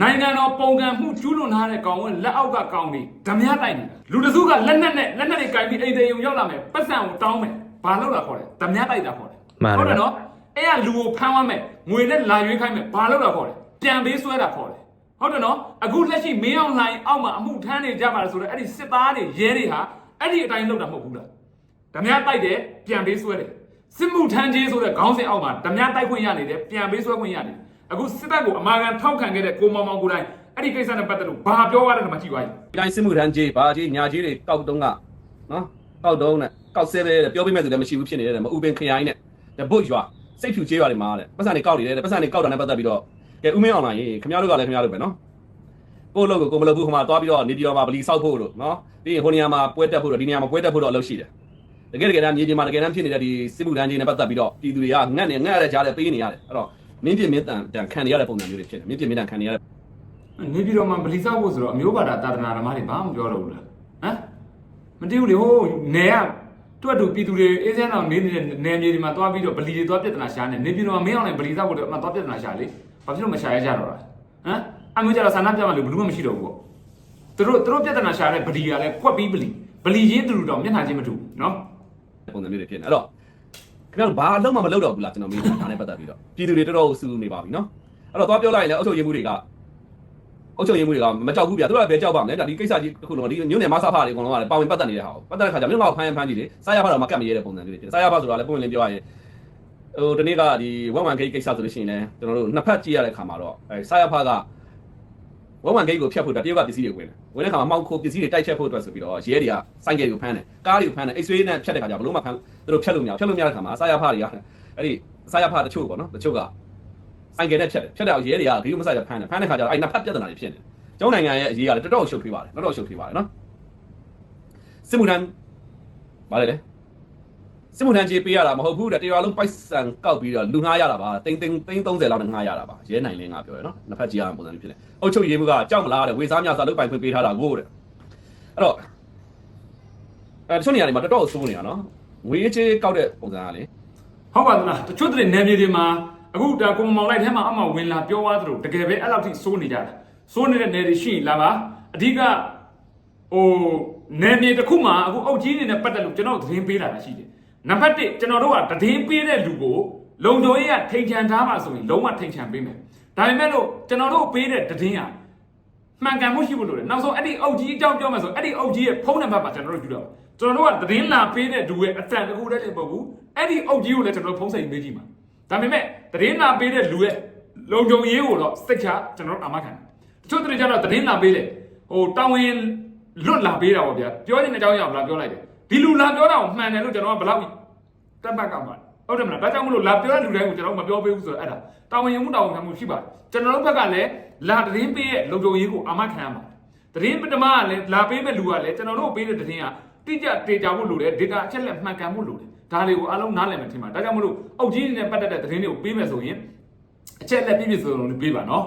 နိုင်ငံတော်ပုံကံမှုကျူးလွန်ထားတဲ့ကောင်ဝင်လက်အောက်ကကောင်တွေဓမြတိုက်နေတာလူတစုကလက်နက်နဲ့လက်နက်တွေကင်ပြီးအိမ်သေးုံရောက်လာမယ်ပတ်စံကိုတောင်းမယ်ဘာလို့လာခေါ်လဲဓမြတိုက်တာခေါ်တယ်မှန်တယ်ဟုတ်တယ်နော်အဲ့ကလူကိုဖမ်းဝမ်းမယ်ငွေနဲ့လာရွေးခိုင်းမယ်ဘာလို့လာခေါ်လဲပြန်ပေးဆွဲတာခေါ်တယ်ဟုတ်တယ်နော်အခုလက်ရှိမင်းအောင်လိုင်းအောက်မှာအမှုထမ်းနေကြပါလေဆိုတော့အဲ့ဒီစစ်သားတွေရဲတွေဟာအဲ့ဒီအတိုင်းလုပ်တာမဟုတ်ဘူးလားဓမြတိုက်တယ်ပြန်ပေးဆွဲတယ်စစ်မှုထမ်းကြီးဆိုတဲ့ခေါင်းစဉ်အောက်မှာဓမြတိုက်ခွင့်ရနေတယ်ပြန်ပေးဆွဲခွင့်ရတယ် အခုစစ်တပ်ကိုအမာခံထောက်ခံခဲ့တဲ့ကိုမောင်မောင်ကိုယ်တိုင်အဲ့ဒီကိစ္စနဲ့ပတ်သက်လို့ဘာပြောရတဲ့မှာကြည့်ပါဦးဒီတိုင်းစစ်မှုထမ်းကြီးဘာကြီးညာကြီးတွေကောက်တုံးကနော်ကောက်တုံးနဲ့ကောက်ဆဲပဲတဲ့ပြောပြမဲ့သူလည်းမရှိဘူးဖြစ်နေတယ်မအူပင်ခရိုင်နဲ့တပုတ်ရွာစိတ်ဖြူကျေးရွာတွေမှာတဲ့ပတ်စံတွေကောက်နေတယ်တဲ့ပတ်စံတွေကောက်တာနဲ့ပတ်သက်ပြီးတော့ကဲဦးမင်းအောင်လာရင်ခင်ဗျားတို့ကလည်းခင်ဗျားတို့ပဲနော်ကိုယ့်အလုပ်ကိုကိုယ်မလုပ်ဘူးဟိုမှာသွားပြီးတော့နေပြည်တော်မှာဗလီဆောက်ဖို့လို့နော်ပြီးရင်ဟိုနေရာမှာပွဲတက်ဖို့တော့ဒီနေရာမှာပွဲတက်ဖို့တော့အလုပ်ရှိတယ်တကယ်တကယ်တမ်းမြေပြင်မှာတကယ်တမ်းဖြစ်နေတဲ့ဒီစစ်မှုထမ်းကြီးနဲ့ပတ်သက်ပြီးတော့ပြည်သူတွေကငတ်နေငတ်ရတဲ့ကြားထဲပေးနေရတယ်အဲ့တော့ မင်းပြင်းမင်းတန်တန်ခံနေရတဲ့ပုံစံမျိုးတွေဖြစ်တယ်မင်းပြင်းမင်းတန်ခံနေရတဲ့နေပြည်တော်မှာဗလီဆောက်ဖို့ဆိုတော့အမျိုးဘာသာတာသနာဓမ္မတွေဘာမှမပြောတော့ဘူးလားဟမ်မတည်ဘူးလေဟိုနယ်ကတွတ်တူပြည်သူတွေအေးစင်းအောင်နေနေတဲ့နယ်မြေတွေမှာသွားပြီးတော့ဗလီတွေသွားပြဿနာရှာနေနေပြည်တော်မှာမင်းအောင်လည်းဗလီဆောက်ဖို့တော့အမှသွားပြဿနာရှာလေဘာဖြစ်လို့မရှာရကြတော့လားဟမ်အမျိုးကြတော့ဆန္ဒပြမှလို့ဘယ်လို့မှမရှိတော့ဘူးပေါ့သူတို့သူတို့ပြဿနာရှာတဲ့ဗလီကလည်းကွက်ပြီးဗလီဗလီရင်းသူတို့တော့မျက်နှာချင်းမတူဘူးနော်ပုံစံမျိုးတွေဖြစ်နေအဲ့တော့ ခင်ဗျားတို့ဘာလုံးမမလုပ်တော့ဘူးလားကျွန်တော်မေးတာဒါနဲ့ပတ်သက်ပြီးတော့ပြည်သူတွေတော်တော်စူးနေပါပြီနော်အဲ့တော့သွားပြောလိုက်ရင်လည်းအုပ်ချုပ်ရေးမှုတွေကအုပ်ချုပ်ရေးမှုတွေကမကြောက်ဘူးဗျာသူတို့ကဘယ်ကြောက်ပါမလဲဒါဒီကိစ္စကြီးတစ်ခုလုံးဒီညွန့်နယ်မဆာဖာတွေအကုန်လုံးကလည်းပါဝင်ပတ်သက်နေတဲ့ဟာကိုပတ်သက်တဲ့ခါကျမြို့ငါ့ကိုဖမ်းရင်ဖမ်းကြည့်လေစားရဖာတော့မကတ်မရဲတဲ့ပုံစံမျိုးတွေဖြစ်တယ်စားရဖာဆိုတာလည်းပုံဝင်လင်းပြောရရင်ဟိုဒီနေ့ကဒီဝမ်ဝမ်ဂိတ်ကိစ္စဆိုလို့ရှိရင်လည်းကျွန်တော်တို့နှစ်ဖက်ကြည့်ရတဲ့ခါမှာတော့အဲစားရဖာက ဝမ်ဝမ်ဂိတ်ကိုဖျက်ဖို့တတရုတ်ကပစ္စည်းတွေဝင်တယ်ဝင်တဲ့ခါမှာမှောက်ခိုပစ္စည်းတွေတိုက်ချက်ဖို့အတွက်ဆိုပြီးတော့ရဲတွေကစိုင်းကယ်ကိုဖမ်းတယ်ကားတွေကိုဖမ်းတယ်အိတ်ဆွေးနဲ့ဖျက်တဲ့ခါကျဘလို့မှဖမ်းသူတို့ဖျက်လို့မရဖျက်လို့မရတဲ့ခါမှာစားရဖာတွေကအဲ့ဒီစားရဖာတချို့ပေါ့နော်တချို့ကဆိုင်ကယ်နဲ့ဖျက်တယ်ဖျက်တဲ့ရဲတွေကဂိမ်းမဆိုင်ရဖမ်းတယ်ဖမ်းတဲ့ခါကျတော့အဲ့နှစ်ဖက်ပြဿနာတွေဖြစ်နေတယ်ကျောင်းနိုင်ငံရဲ့အရေးကလည်းတော်တော်ရှုပ်ထွေးပါတယ်တော်တော်ရှုပ်ထွေးပါတယ်နော်စစ်မှုထမ်းဗါလေလေ စစ်မှုထမ်းကြီးပေးရတာမဟုတ်ဘူးတဲ့တရားလုံးပိုက်ဆံကောက်ပြီးတော့လူငှားရတာပါတိန်တိန်တိန်30လောက်နဲ့ငှားရတာပါရဲနိုင်လင်းကပြောရနော်နှစ်ဖက်ကြီးရအောင်ပုံစံမျိုးဖြစ်နေအုတ်ချုပ်ရေးမှုကကြောက်မလားတဲ့ဝေစားများစာလုပ်ပိုင်ခွင့်ပေးထားတာကိုတဲ့အဲ့တော့အဲတချို့နေရာတွေမှာတော်တော်ဆိုးနေတာနော်ငွေချေးကောက်တဲ့ပုံစံကလေဟုတ်ပါသလားတချို့တဲ့နယ်မြေတွေမှာအခုဒါကိုမောင်လိုက်ထဲမှာအမှဝင်လာပြောသွားသလိုတကယ်ပဲအဲ့လောက်ထိစိုးနေကြတာစိုးနေတဲ့နယ်တွေရှိရင်လာပါအဓိကဟိုနယ်မြေတစ်ခုမှာအခုအုတ်ကြီးနေနဲ့ပတ်သက်လို့ကျွန်တော်သတင်းပေးလာတာရှိတယ် နံပါတ်1ကျွန်တော်တို့ကသတင်းပေးတဲ့လူကိုလုံခြုံရေးကထိန်ချန်ထားပါဆိုရင်လုံးဝထိန်ချန်ပေးမယ်ဒါပေမဲ့လို့ကျွန်တော်တို့ပေးတဲ့သတင်းကမှန်ကန်မှုရှိဖို့လိုတယ်နောက်ဆုံးအဲ့ဒီအုပ်ကြီးအကြောင်းပြောမယ်ဆိုအဲ့ဒီအုပ်ကြီးရဲ့ဖုန်းနံပါတ်ပါကျွန်တော်တို့ယူတော့ကျွန်တော်တို့ကသတင်းလာပေးတဲ့လူရဲ့အတန်တကူတည်းလည်းမဟုတ်ဘူးအဲ့ဒီအုပ်ကြီးကိုလည်းကျွန်တော်တို့ဖုန်းဆက်မေးကြည့်မှာဒါပေမဲ့သတင်းလာပေးတဲ့လူရဲ့လုံခြုံရေးကိုတော့စိတ်ချကျွန်တော်တို့အာမခံတယ်တချို့တွေကျတော့သတင်းလာပေးတယ်ဟိုတောင်းဝင်လွတ်လာပေးတာပေါ့ဗျာပြောနေတဲ့အကြောင်းအရာကိုလာပြောလိုက်တယ်ဒီလူလာပြောတာကိုမှန်တယ်လို့ကျွန်တော်ကဘယ်လောက် တက်ပတ်ကောက်ပါတယ်ဟုတ်တယ်မလားဒါကြောင့်မလို့လာပြောတဲ့လူတိုင်းကိုကျွန်တော်မပြောပေးဘူးဆိုတော့အဲ့ဒါတာဝန်ယူမှုတာဝန်ခံမှုရှိပါတယ်ကျွန်တော်တို့ဘက်ကလည်းလာတရင်ပေးရဲ့လုံခြုံရေးကိုအာမခံရမှာတရင်ပထမကလည်းလာပေးမဲ့လူကလည်းကျွန်တော်တို့ပေးတဲ့တရင်ကတိကျတေချာဖို့လိုတယ် data အချက်လက်မှန်ကန်ဖို့လိုတယ်ဒါတွေကိုအားလုံးနားလည်မှထင်ပါဒါကြောင့်မလို့အုပ်ကြီးတွေနဲ့ပတ်သက်တဲ့သတင်းတွေကိုပေးမယ်ဆိုရင်အချက်လက်ပြည့်ပြည့်စုံစုံပေးပါနော်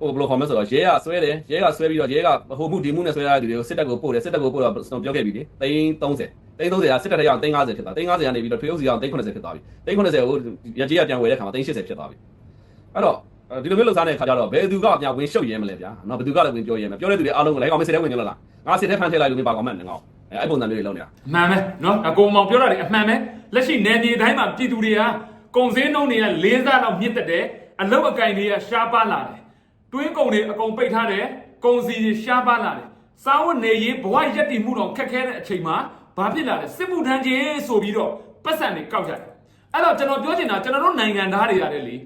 ဟိုဘလိုခေါ်မလဲဆိုတော့ရဲကဆွဲတယ်ရဲကဆွဲပြီးတော့ရဲကဟိုမှုဒီမှုနဲ့ဆွဲရတဲ့လူတွေကိုစစ်တပ်ကိုပို့တယ်စစ်တပ်ကိုပို့တော့ကျွန်တော်ပြောခဲ့ပြီလေ330 တိန်း30ကစစ်တပ်ထဲရောက်တိန်း50ဖြစ်သွားတိန်း50ကနေပြီးတော့ထွေးအုပ်စီရောက်တိန်း80ဖြစ်သွားပြီတိန်း80ကိုရကြေးကပြန်ဝယ်တဲ့ခါမှာတိန်း80ဖြစ်သွားပြီအဲ့တော့ဒီလိုမျိုးလှုပ်ရှားနေတဲ့ခါကျတော့ဘယ်သူကပြန်ဝင်ရှုပ်ရဲမလဲဗျာနော်ဘယ်သူကလည်းဝင်ပြောရဲမလဲပြောတဲ့သူတွေအားလုံးကိုလိုက်အောင်မစစ်တဲ့ဝင်ကြလားငါစစ်တဲ့ဖန်ထည့်လိုက်လို့မပါကောင်မဲ့ငါ့အဲ့ပုံစံမျိုးတွေလုပ်နေတာမှန်ပဲနော်အကုန်မောင်ပြောတာတွေအမှန်ပဲလက်ရှိနယ်မြေတိုင်းမှာပြည်သူတွေကကုံစင်းနှုံတွေကလေးစားတော့မြင့်တက်တယ်အလုတ်အကင်တွေကရှားပါလာတယ်တွင်းကုံတွေအကုန်ပိတ်ထားတယ်ကုံစီတွေရှားပါလာတယ်စားဝတ်နေရေးဘဝရည်တည်မှုတော့ခက်ခဲတဲ့အချိန်မှာ ဘာဖြစ်လာလဲစစ်မှုထမ်းခြင်းဆိုပြီးတော့ပတ်စံတွေကောက်ကြတယ်အဲ့တော့ကျွန်တော်ပြောချင်တာကျွန်တော်တို့နိုင်ငံသားတွေရတယ်လေ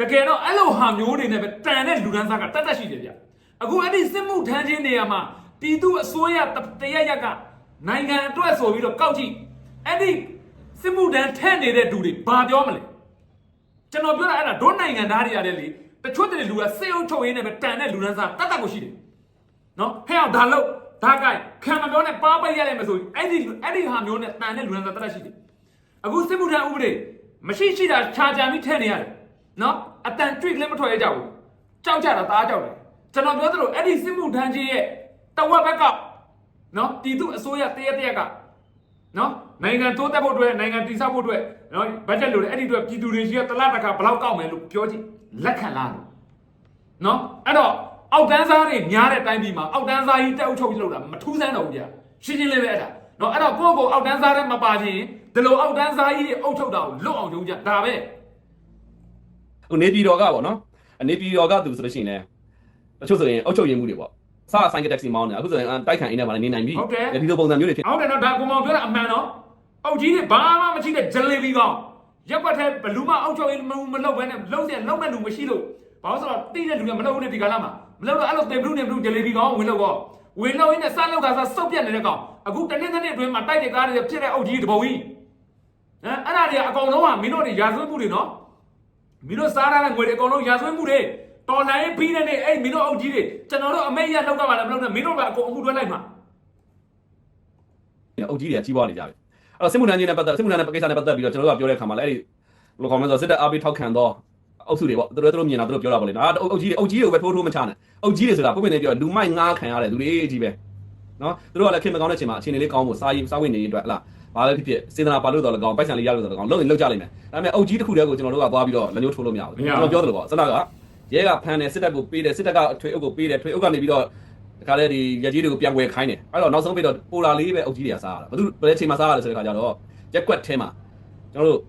တကယ်တော့အဲ့လိုဟာမျိုးတွေနဲ့ပဲတန်တဲ့လူဒန်းစားကတတ်တတ်ရှိတယ်ဗျအခုအဲ့ဒီစစ်မှုထမ်းခြင်းနေရာမှာပြည်သူအစိုးရတရရက်ကနိုင်ငံအတွက်ဆိုပြီးတော့ကောက်ကြည့်အဲ့ဒီစစ်မှုတန်းထဲ့နေတဲ့သူတွေဘာပြောမလဲကျွန်တော်ပြောတာအဲ့ဒါဒုနိုင်ငံသားတွေရတယ်လေတချို့တဲ့လူကစေအုပ်ချုပ်ရေးနဲ့ပဲတန်တဲ့လူတန်းစားတတ်တတ်ကိုရှိတယ်နော်ဖဲအောင်ဒါလို့ ဒါကိုင်ခံမပြောနဲ့ပါပိတ်ရလိုက်မယ်ဆိုရင်အဲ့ဒီအဲ့ဒီဟာမျိုးနဲ့တန်တဲ့လူတန်းစားတတ်တတ်ရှိတယ်အခုစစ်မှုထမ်းဥပဒေမရှိရှိတာခြာကြံပြီးထဲ့နေရတယ်နော်အတန်တွေ့လည်းမထွက်ရကြဘူးကြောက်ကြတာသားကြောက်တယ်ကျွန်တော်ပြောသလိုအဲ့ဒီစစ်မှုထမ်းကြီးရဲ့တဝက်ဘက်ကနော်ပြည်သူအစိုးရတရက်တရက်ကနော်နိုင်ငံတိုးတက်ဖို့အတွက်နိုင်ငံတည်ဆောက်ဖို့အတွက်နော်ဘတ်ဂျက်လိုတယ်အဲ့ဒီအတွက်ပြည်သူတွေရှိရတလားတစ်ခါဘယ်လောက်ကောက်မယ်လို့ပြောကြည့်လက်ခံလားလို့နော်အဲ့တော့ အောက်တန်းစားတွေများတဲ့အတိုင်းပြည်မှာအောက်တန်းစားကြီးတက်အုပ်ချုပ်ပြီးလုပ်တာမထူးဆန်းတော့ဘူးကြာရှင်းရှင်းလေးပဲအဲ့ဒါနော်အဲ့တော့ကိုယ့်ကိုယ်အောက်တန်းစားတွေမပါခြင်းဒီလိုအောက်တန်းစားကြီးတွေအုပ်ချုပ်တာကိုလွတ်အောင်ယုံကြဒါပဲဟိုနေပြည်တော်ကပေါ့နော်အနေပြည်တော်ကသူဆိုလို့ရှိရင်လည်းတချို့ဆိုရင်အုတ်ချုပ်ရင်မှုတွေပေါ့စားဆိုင်ကတက်ဆီမောင်းနေတာအခုဆိုရင်တိုက်ခိုင်အင်းနဲ့ပါနေနိုင်ပြီဒီလိုပုံစံမျိုးတွေဖြစ်ဟုတ်တယ်နော်ဒါကိုမောင်ပြောတာအမှန်နော်အုတ်ကြီးတွေဘာမှမရှိတဲ့ဂျလေဘီကောင်ရက်ွက်တဲ့ဘလူးမအောက်ချုပ်ရေးမမလုပ်ဘဲနဲ့လုံးစင်လုံးမဲ့လူမရှိလို့ ဘာလို့ဆိုတော့တိတဲ့လူကမလုပ်ဘူးနဲ့ဒီကလာမှာမလုပ်တော့အဲ့လိုတင်ဘလူးနေဘလူးဂျလေဘီကောင်ဝင်လို့ကောဝင်လို့ရင်းနဲ့စလောက်ကစားစုပ်ပြတ်နေတဲ့ကောင်အခုတနေ့တနေ့အတွင်းမှာတိုက်တဲ့ကားတွေဖြစ်တဲ့အုတ်ကြီးတပုံကြီးဟမ်အဲ့ဒါတွေအကောင်လုံးကမင်းတို့တွေရာဇဝတ်မှုတွေနော်မင်းတို့စားရတဲ့ငွေတွေအကောင်လုံးရာဇဝတ်မှုတွေတော်လိုင်းပြီးတဲ့နေ့အဲ့မင်းတို့အုတ်ကြီးတွေကျွန်တော်တို့အမေရလောက်ကပါလားမလုပ်နဲ့မင်းတို့ကအကုန်အမှုတွဲလိုက်မှာအုတ်ကြီးတွေကကြီးပွားနေကြပြီအဲ့တော့စစ်မှုထမ်းကြီးနဲ့ပတ်သက်စစ်မှုထမ်းတဲ့ကိစ္စနဲ့ပတ်သက်ပြီးတော့ကျွန်တော်တို့ကပြောတဲ့ခါမှာလည်းအဲ့ဒီလိုခေါ်မလဲဆိုစစ်တပ်အားပေးထောက်ခံတော့ အုပ်စုတွေပေါ့သူတို့တို့မြင်တာသူတို့ပြောတာပေါ့လေဒါအုတ်ကြီးအုတ်ကြီးတွေကိုပဲထိုးထိုးမချနဲ့အုတ်ကြီးတွေဆိုတာပုံပြင်နေပြောလူမိုက်ငားခံရတယ်လူတွေကြီးပဲနော်သူတို့ကလည်းခင်မကောင်းတဲ့ချိန်မှာအခြေအနေလေးကောင်းဖို့စားရင်စားဝင်နေအတွက်ဟလားဘာပဲဖြစ်ဖြစ်စေတနာပါလို့တော့လည်းကောင်းပိုက်ဆံလေးရလို့တော့လည်းကောင်းလုံးရင်လောက်ကြလိမ့်မယ်ဒါပေမဲ့အုတ်ကြီးတစ်ခုတည်းကိုကျွန်တော်တို့ကသွားပြီးတော့လက်ညှိုးထိုးလို့မရဘူးကျွန်တော်ပြောတယ်လို့ပေါ့စနကရဲကဖမ်းတယ်စစ်တပ်ကိုပေးတယ်စစ်တပ်ကထွေအုပ်ကိုပေးတယ်ထွေအုပ်ကနေပြီးတော့ဒီခါလေဒီရကြီးတွေကိုပြန်ဝယ်ခိုင်းတယ်အဲ့တော့နောက်ဆုံးပြီးတော့ပိုလာလေးပဲအုတ်ကြီးတွေကစားရတာဘာလို့ဘယ်ချိန်မှာစားရလဲဆိုတဲ့ခါကျတော့ရက်ကွက်ထဲမှာကျွန်တော်တို့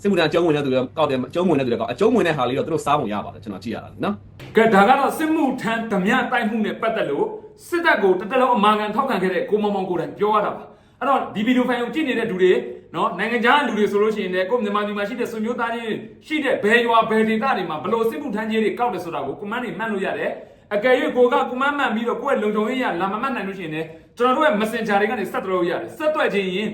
စစ်မှုထမ်းအကျုံးဝင်တဲ့သူတွေကောက်တယ်အကျုံးဝင်တဲ့သူတွေကောက်အကျုံးဝင်တဲ့ဟာလေးတော့သူတို့စားပုံရပါတယ်ကျွန်တော်ကြည့်ရတာနော်ကဲဒါကတော့စစ်မှုထမ်းဓမြတိုက်မှုနဲ့ပတ်သက်လို့စစ်တပ်ကိုတစ်တလုံးအမာခံထောက်ခံခဲ့တဲ့ကိုမောင်မောင်ကိုယ်တိုင်ပြောရတာပါအဲ့တော့ဒီဗီဒီယိုဖိုင်ကိုကြည့်နေတဲ့လူတွေနော်နိုင်ငံခြားလူတွေဆိုလို့ရှိရင်လည်းကိုမြန်မာပြည်မှာရှိတဲ့ဆွေမျိုးသားချင်းရှိတဲ့ဘယ်ရွာဘယ်ဒေသတွေမှာဘလို့စစ်မှုထမ်းကြီးတွေကောက်တယ်ဆိုတာကိုကွန်မန့်တွေမှတ်လို့ရတယ်အကယ်၍ကိုကကွန်မန့်မှတ်ပြီးတော့ကိုယ့်ရဲ့လုံခြုံရေးရလာမမှတ်နိုင်လို့ရှိရင်လည်းကျွန်တော်တို့ရဲ့ Messenger တွေကနေဆက်သွယ်လို့ရတယ်ဆက်သွယ်ခြင်းရင်